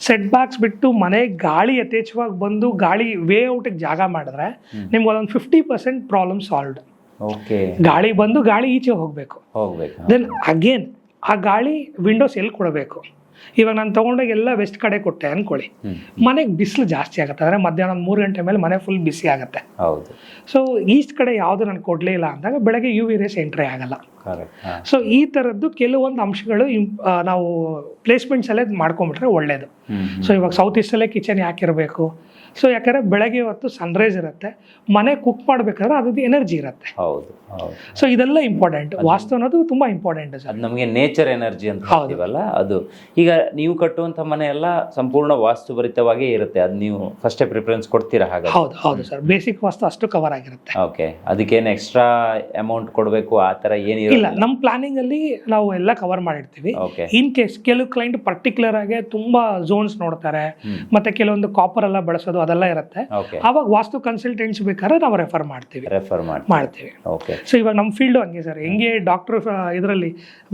ಸೆಟ್ ಬ್ಯಾಕ್ಸ್ ಬಿಟ್ಟು ಮನೆ ಗಾಳಿ ಯಥೇಚ್ಛವಾಗಿ ಬಂದು ಗಾಳಿ ವೇ ಔಟಿಗೆ ಜಾಗ ಮಾಡಿದ್ರೆ ನಿಮ್ಗೆ ಅದೊಂದು fifty percent problem solved okay. ಗಾಳಿ ಬಂದು ಗಾಳಿ ಈಚೆ ಹೋಗಬೇಕು. ಹೋಗ್ಬೇಕು ದೆನ್ ಅಗೇನ್ ಆ ಗಾಳಿ ವಿಂಡೋಸ್ ಎಲ್ಲಿ ಕೊಡಬೇಕು? ಇವಾಗ ನಾನು ತೊಗೊಂಡೋಗಿ ಎಲ್ಲ ವೆಸ್ಟ್ ಕಡೆ ಕೊಟ್ಟೆ ಅನ್ಕೊಳ್ಳಿ. ಮನೆಗೆ ಬಿಸಿಲು ಜಾಸ್ತಿ ಆಗುತ್ತೆ. ಅಂದರೆ ಮಧ್ಯಾಹ್ನ ಒಂದು ಮೂರು ಗಂಟೆ ಮೇಲೆ ಮನೆ ಫುಲ್ ಬಿಸಿ ಆಗುತ್ತೆ. ಹೌದು. ಸೊ ಈಸ್ಟ್ ಕಡೆ ಯಾವುದು ನಾನು ಕೊಡಲೇ ಇಲ್ಲ ಅಂದಾಗ ಬೆಳಗ್ಗೆ ಯು ವಿ ರೇಸ್ ಎಂಟ್ರಿ ಆಗಲ್ಲ. ಸೊ ಈ ಥರದ್ದು ಕೆಲವೊಂದು ಅಂಶಗಳು ನಾವು ಪ್ಲೇಸ್ಮೆಂಟ್ಸಲ್ಲೇ ಮಾಡ್ಕೊಂಬಿಟ್ರೆ ಒಳ್ಳೇದು. ಹ್ಮ್ ಸೊ ಇವಾಗ ಸೌತ್ ಈಸ್ಟಲ್ಲೇ ಕಿಚನ್ ಯಾಕೆ ಇರಬೇಕು? ಸೊ ಯಾಕಂದ್ರೆ ಬೆಳಗ್ಗೆ ಹೊತ್ತು ಸನ್ರೈಸ್ ಇರುತ್ತೆ ಮನೆ ಕುಕ್ ಮಾಡಬೇಕಾದ್ರೆ ಅದ್ರದ್ದು ಎನರ್ಜಿ ಇರುತ್ತೆ. ಹೌದು ಸೊ ಇದೆಲ್ಲ ಇಂಪಾರ್ಟೆಂಟ್ ವಾಸ್ತು ಅನ್ನೋದು ತುಂಬಾ ಇಂಪಾರ್ಟೆಂಟ್ ಸರ್. ಅದು ನಮಗೆ ನೇಚರ್ ಎನರ್ಜಿ ಅಂತ ಹೌದಿವಲ್ಲ ಹೇಳ್ತೀವಲ್ಲ ಅದು. ಈಗ ನೀವು ಕಟ್ಟುವಂಥ ಮನೆ ಎಲ್ಲ ಸಂಪೂರ್ಣ ವಾಸ್ತುಭರಿತವಾಗೇ ಇರುತ್ತೆ. ಅದು ನೀವು ಫಸ್ಟೇ ಪ್ರಿಫರೆನ್ಸ್ ಕೊಡ್ತೀರಾ ಹಾಗೆ ಹೌದು ಹೌದು ಸರ್. ಬೇಸಿಕ್ ವಾಸ್ತು ಅಷ್ಟು ಕವರ್ ಆಗಿರುತ್ತೆ. ಓಕೆ ಅದಕ್ಕೇನು ಎಕ್ಸ್ಟ್ರಾ ಅಮೌಂಟ್ ಕೊಡಬೇಕು? ಆ ಥರ ಇಲ್ಲ ಏನಿರಲ್ಲ ನಮ್ಮ ಪ್ಲಾನಿಂಗ್ ಅಲ್ಲಿ ನಾವು ಎಲ್ಲ ಕವರ್ ಮಾಡಿರ್ತೀವಿ. ಇನ್ ಕೇಸ್ ಕೆಲವು ಕ್ಲೈಂಟ್ ಪರ್ಟಿಕ್ಯುಲರ್ ಆಗಿ ತುಂಬಾ ಝೋನ್ಸ್ ನೋಡ್ತಾರೆ ಮತ್ತೆ ಕೆಲವೊಂದು ಕಾಪರ್ ಎಲ್ಲ ಬಳಸೋದು ಅದೆಲ್ಲ ಇರುತ್ತೆ. ಅವಾಗ ವಾಸ್ತು ಕನ್ಸಲ್ಟೆಂಟ್ಸ್ ಬೇಕಾದ್ರೆ ನಾವು ರೆಫರ್ ಮಾಡ್ತೀವಿ. ರೆಫರ್ ಮಾಡಿ ಮಾಡ್ತೀವಿ. ಓಕೆ ಸೊ ಇವಾಗ ನಮ್ಮ ಫೀಲ್ಡು ಹಂಗೆ ಸರ್. ಹೆಂಗೆ ಡಾಕ್ಟರ್ ಇದರಲ್ಲಿ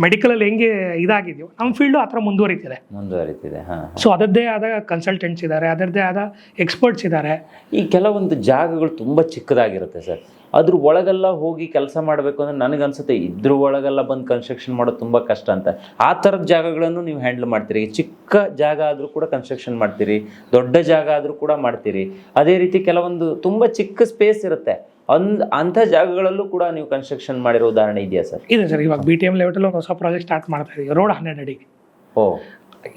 ಮೆಡಿಕಲಲ್ಲಿ ಹೆಂಗೆ ಇದಾಗಿದೆಯೋ ನಮ್ಮ ಫೀಲ್ಡು ಆ ಥರ ಮುಂದುವರಿತಿದೆ. ಮುಂದುವರಿತಿದೆ. ಸೊ ಅದರದ್ದೇ ಆದ ಕನ್ಸಲ್ಟೆಂಟ್ಸ್ ಇದ್ದಾರೆ ಅದರದ್ದೇ ಆದ ಎಕ್ಸ್ಪರ್ಟ್ಸ್ ಇದ್ದಾರೆ ಈ ಕೆಲವೊಂದು ಜಾಗಗಳು ತುಂಬ ಚಿಕ್ಕದಾಗಿರುತ್ತೆ ಸರ್. ಅದ್ರ ಒಳಗೆಲ್ಲ ಹೋಗಿ ಕೆಲಸ ಮಾಡಬೇಕು ಅಂದ್ರೆ ನನಗನ್ಸುತ್ತೆ ಇದ್ರ ಒಳಗೆಲ್ಲ ಬಂದು ಕನ್ಸ್ಟ್ರಕ್ಷನ್ ಮಾಡೋದು ತುಂಬ ಕಷ್ಟ ಅಂತ. ಆ ಥರದ ಜಾಗಗಳನ್ನು ನೀವು ಹ್ಯಾಂಡಲ್ ಮಾಡ್ತೀರಿ. ಚಿಕ್ಕ ಜಾಗ ಆದರೂ ಕೂಡ ಕನ್ಸ್ಟ್ರಕ್ಷನ್ ಮಾಡ್ತೀರಿ. ದೊಡ್ಡ ಜಾಗ ಆದರೂ ಕೂಡ ಮಾಡ್ತೀರಿ. ಅದೇ ರೀತಿ ಕೆಲವೊಂದು ತುಂಬ ಚಿಕ್ಕ ಸ್ಪೇಸ್ ಇರುತ್ತೆ. ಅಂದ್ ಅಂಥ ಜಾಗಗಳಲ್ಲೂ ಕೂಡ ನೀವು ಕನ್ಸ್ಟ್ರಕ್ಷನ್ ಮಾಡಿರೋ ಉದಾಹರಣೆ ಇದೆಯಾ ಸರ್? ಇದೆ ಸರ್. ಇವಾಗ ಬಿ ಟಿ ಎಂ ಲೆವೆಟಲ್ಲಿ ಒಂದು ಹೊಸ ಪ್ರಾಜೆಕ್ಟ್ ಸ್ಟಾರ್ಟ್ ಮಾಡ್ತಾ ಇದೀವಿ. ರೋಡ್ ಹನ್ನೆರಡು ಅಡಿಗೆ. ಓ.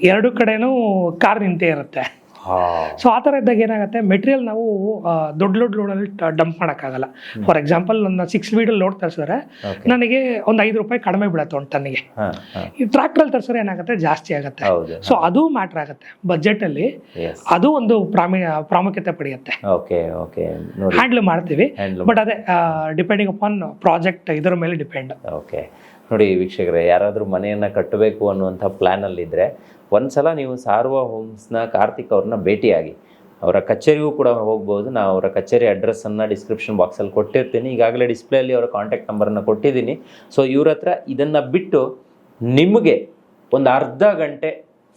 ಎರಡು ಕಡೆನೂ ಕಾರ್ ನಿಂತೇ ಇರುತ್ತೆ. ಸೊ ಆ ಥರ ಇದ್ದಾಗ ಏನಾಗುತ್ತೆ? ಮೆಟೀರಿಯಲ್ ನಾವು ದೊಡ್ಡ ದೊಡ್ಡ ಲೋಡಲ್ಲಿ ಡಂಪ್ ಮಾಡೋಕ್ಕಾಗಲ್ಲ. ಫಾರ್ ಎಕ್ಸಾಂಪಲ್ ನನ್ನ ಸಿಕ್ಸ್ ವೀಡಲ್ಲಿ ಲೋಡ್ ತರಿಸಿದ್ರೆ ನನಗೆ ಒಂದು ಐದು ರೂಪಾಯಿ ಕಡಿಮೆ ಬೀಳತ್ತೆ ಒಂದು ಟನ್ನಿಗೆ. ಈ ಟ್ರ್ಯಾಕ್ಟ್ರಲ್ಲಿ ತರಿಸಿದ್ರೆ ಏನಾಗುತ್ತೆ? ಜಾಸ್ತಿ ಆಗುತ್ತೆ. ಸೊ ಅದು ಮ್ಯಾಟ್ರ್ ಆಗುತ್ತೆ. ಬಜೆಟಲ್ಲಿ ಅಲ್ಲಿ ಅದು ಒಂದು ಪ್ರಾಮಿ ಪ್ರಾಮುಖ್ಯತೆ ಪಡೆಯುತ್ತೆ. ಓಕೆ ಓಕೆ ನೋಡಿ. ಹ್ಯಾಂಡ್ಲ್ ಮಾಡ್ತೀವಿ. ಬಟ್ ಅದೇ ಡಿಪೆಂಡಿಂಗ್ ಅಪಾನ್ ಪ್ರಾಜೆಕ್ಟ್ ಇದರ ಮೇಲೆ ಡಿಪೆಂಡ್ ಓಕೆ ನೋಡಿ ವೀಕ್ಷಕರೇ ಯಾರಾದರೂ ಮನೆಯನ್ನು ಕಟ್ಟಬೇಕು ಅನ್ನುವಂಥ ಪ್ಲ್ಯಾನಲ್ಲಿದ್ದರೆ ಒಂದ್ಸಲ ನೀವು ಸಾರ್ವ ಹೋಮ್ಸ್ನ ಕಾರ್ತಿಕ್ ಅವ್ರನ್ನ ಭೇಟಿಯಾಗಿ. ಅವರ ಕಚೇರಿಗೂ ಕೂಡ ಹೋಗ್ಬೋದು. ನಾವು ಅವರ ಕಚೇರಿ ಅಡ್ರೆಸ್ಸನ್ನು ಡಿಸ್ಕ್ರಿಪ್ಷನ್ ಬಾಕ್ಸಲ್ಲಿ ಕೊಟ್ಟಿರ್ತೀನಿ. ಈಗಾಗಲೇ ಡಿಸ್ಪ್ಲೇಯಲ್ಲಿ ಅವರ ಕಾಂಟ್ಯಾಕ್ಟ್ ನಂಬರನ್ನು ಕೊಟ್ಟಿದ್ದೀನಿ. ಸೊ ಇವ್ರ ಹತ್ರ ಇದನ್ನು ಬಿಟ್ಟು ನಿಮಗೆ ಒಂದು ಅರ್ಧ ಗಂಟೆ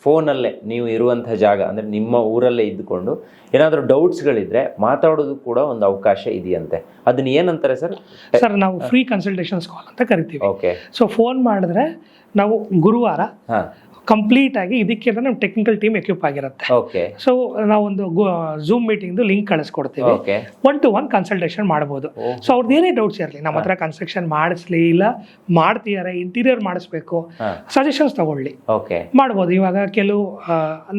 ಫೋನಲ್ಲೇ ನೀವು ಇರುವಂಥ ಜಾಗ ಅಂದರೆ ನಿಮ್ಮ ಊರಲ್ಲೇ ಇದ್ದುಕೊಂಡು ಏನಾದರೂ ಡೌಟ್ಸ್ಗಳಿದ್ರೆ ಮಾತಾಡೋದು ಕೂಡ ಒಂದು ಅವಕಾಶ ಇದೆಯಂತೆ. ಅದನ್ನ ಏನಂತಾರೆ ಸರ್? ಸರ್ ನಾವು ಫ್ರೀ ಕನ್ಸಲ್ಟೇಷನ್ಸ್ ಕಾಲ್ ಅಂತ ಕರಿತೀವಿ. ಓಕೆ ಸೊ ಫೋನ್ ಮಾಡಿದ್ರೆ ನಾವು ಗುರುವಾರ ಕಂಪ್ಲೀಟ್ ಆಗಿ ಇದಕ್ಕೆ ನಮ್ಮ ಟೆಕ್ನಿಕಲ್ ಟೀಮ್ ಎಕ್ವಿಪ್ ಆಗಿರುತ್ತೆ. ಸೊ ನಾವೊಂದು ಝೂಮ್ ಮೀಟಿಂಗ್ ಲಿಂಕ್ ಕಳಿಸ್ಕೊಡ್ತೀವಿ. ಒನ್ ಟು ಒನ್ ಕನ್ಸಲ್ಟೇಷನ್ ಮಾಡ್ಬೋದು. ಓಹ್. ಸೊ ಅವ್ರದ್ದು ಏನೇ ಡೌಟ್ಸ್ ಇರಲಿ ನಮ್ಮ ಹತ್ರ ಕನ್ಸ್ಟ್ರಕ್ಷನ್ ಮಾಡಿಸ್ಲಿ ಇಲ್ಲ ಮಾಡ್ತೀಯಾರ ಇಂಟೀರಿಯರ್ ಮಾಡಿಸ್ಬೇಕು ಸಜೆಷನ್ಸ್ ತಗೊಳ್ಳಿ. ಮಾಡ್ಬೋದು. ಇವಾಗ ಕೆಲವು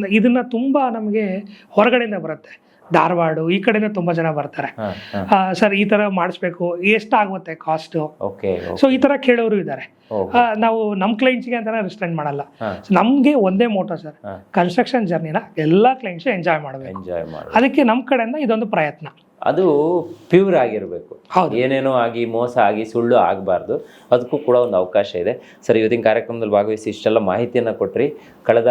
ಇದನ್ನ ತುಂಬಾ ನಮಗೆ ಹೊರಗಡೆಯಿಂದ ಬರುತ್ತೆ. ಧಾರವಾಡ ಈ ಕಡೆನೇ ತುಂಬಾ ಜನ ಬರ್ತಾರೆ. ಸರ್ ಈ ತರ ಮಾಡಿಸ್ಬೇಕು ಎಷ್ಟಾಗುತ್ತೆ ಕಾಸ್ಟ್ ಸೊ ಈ ತರ ಕೇಳೋರು ಇದ್ದಾರೆ ನಾವು ನಮ್ಮ ಕ್ಲೈಂಟ್ಸ್ಗೆ ಅಂತಾನೆ ರೆಸ್ಟೆಂಡ್ ಮಾಡಲ್ಲ. ನಮ್ಗೆ ಒಂದೇ ಮೋಟೋ ಸರ್ ಕನ್ಸ್ಟ್ರಕ್ಷನ್ ಜರ್ನಿನ ಎಲ್ಲ ಕ್ಲೈಂಟ್ಸ್ ಎಂಜಾಯ್ ಮಾಡಬೇಕು. ಅದಕ್ಕೆ ನಮ್ಮ ಕಡೆಯಿಂದ ಇದೊಂದು ಪ್ರಯತ್ನ. ಅದು ಪ್ಯೂರ್ ಆಗಿರಬೇಕು. ಹೌದು. ಏನೇನೋ ಆಗಿ ಮೋಸ ಆಗಿ ಸುಳ್ಳು ಆಗಬಾರ್ದು. ಅದಕ್ಕೂ ಕೂಡ ಒಂದು ಅವಕಾಶ ಇದೆ. ಸರ್ ಇವತ್ತಿನ ಕಾರ್ಯಕ್ರಮದಲ್ಲಿ ಭಾಗವಹಿಸಿ ಇಷ್ಟೆಲ್ಲ ಮಾಹಿತಿಯನ್ನು ಕೊಟ್ರಿ. ಕಳೆದ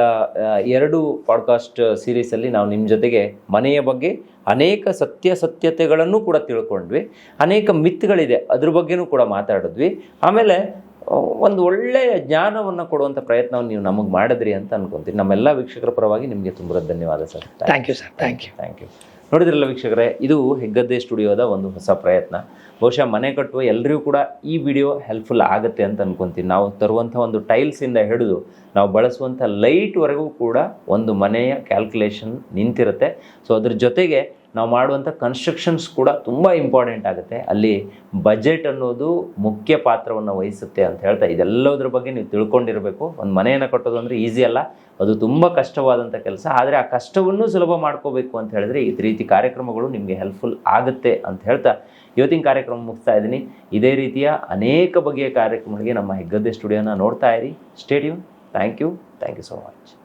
ಎರಡು ಪಾಡ್ಕಾಸ್ಟ್ ಸೀರೀಸಲ್ಲಿ ನಾವು ನಿಮ್ಮ ಜೊತೆಗೆ ಮನೆಯ ಬಗ್ಗೆ ಅನೇಕ ಸತ್ಯಾಸತ್ಯತೆಗಳನ್ನು ಕೂಡ ತಿಳ್ಕೊಂಡ್ವಿ. ಅನೇಕ ಮಿತ್ಗಳಿದೆ. ಅದ್ರ ಬಗ್ಗೆನೂ ಕೂಡ ಮಾತಾಡಿದ್ವಿ. ಆಮೇಲೆ ಒಂದು ಒಳ್ಳೆಯ ಜ್ಞಾನವನ್ನು ಕೊಡುವಂಥ ಪ್ರಯತ್ನವನ್ನು ನೀವು ನಮಗೆ ಮಾಡಿದ್ರಿ ಅಂತ ಅನ್ಕೊಂತೀನಿ ನಮ್ಮೆಲ್ಲ ವೀಕ್ಷಕರ ಪರವಾಗಿ ನಿಮಗೆ ತುಂಬ ಧನ್ಯವಾದ sir. Thank you sir thank you thank you ನೋಡಿದ್ರಲ್ಲ ವೀಕ್ಷಕರೇ ಇದು ಹೆಗ್ಗದ್ದೆ ಸ್ಟುಡಿಯೋದ ಒಂದು ಹೊಸ ಪ್ರಯತ್ನ. ಬಹುಶಃ ಮನೆ ಕಟ್ಟುವ ಎಲ್ಲರಿಗೂ ಕೂಡ ಈ ವಿಡಿಯೋ ಹೆಲ್ಪ್ಫುಲ್ ಆಗುತ್ತೆ ಅಂತ ಅನ್ಕೊಂತೀನಿ ನಾವು ತರುವಂಥ ಒಂದು ಟೈಲ್ಸಿಂದ ಹಿಡಿದು ನಾವು ಬಳಸುವಂಥ ಲೈಟ್ವರೆಗೂ ಕೂಡ ಒಂದು ಮನೆಯ ಕ್ಯಾಲ್ಕುಲೇಷನ್ ನಿಂತಿರುತ್ತೆ. ಸೊ ಅದ್ರ ಜೊತೆಗೆ ನಾವು ಮಾಡುವಂಥ ಕನ್ಸ್ಟ್ರಕ್ಷನ್ಸ್ ಕೂಡ ತುಂಬ ಇಂಪಾರ್ಟೆಂಟ್ ಆಗುತ್ತೆ. ಅಲ್ಲಿ ಬಜೆಟ್ ಅನ್ನೋದು ಮುಖ್ಯ ಪಾತ್ರವನ್ನು ವಹಿಸುತ್ತೆ ಅಂತ ಹೇಳ್ತಾ, ಇದೆಲ್ಲದ್ರ ಬಗ್ಗೆ ನೀವು ತಿಳ್ಕೊಂಡಿರಬೇಕು. ಒಂದು ಮನೆಯನ್ನು ಕಟ್ಟೋದು ಅಂದರೆ ಈಸಿ ಅಲ್ಲ, ಅದು ತುಂಬ ಕಷ್ಟವಾದಂಥ ಕೆಲಸ. ಆದರೆ ಆ ಕಷ್ಟವನ್ನು ಸುಲಭ ಮಾಡ್ಕೋಬೇಕು ಅಂತ ಹೇಳಿದ್ರೆ ಈ ರೀತಿ ಕಾರ್ಯಕ್ರಮಗಳು ನಿಮಗೆ ಹೆಲ್ಪ್ಫುಲ್ ಆಗುತ್ತೆ ಅಂತ ಹೇಳ್ತಾ, ಇವತ್ತಿನ ಕಾರ್ಯಕ್ರಮ ಮುಗಿಸ್ತಾ ಇದ್ದೀನಿ. ಇದೇ ರೀತಿಯ ಅನೇಕ ಬಗೆಯ ಕಾರ್ಯಕ್ರಮಗಳಿಗೆ ನಮ್ಮ ಹೆಗ್ಗದ್ದೆ ಸ್ಟುಡಿಯೋನ ನೋಡ್ತಾ ಇರಿ. Stadium thank you thank you so much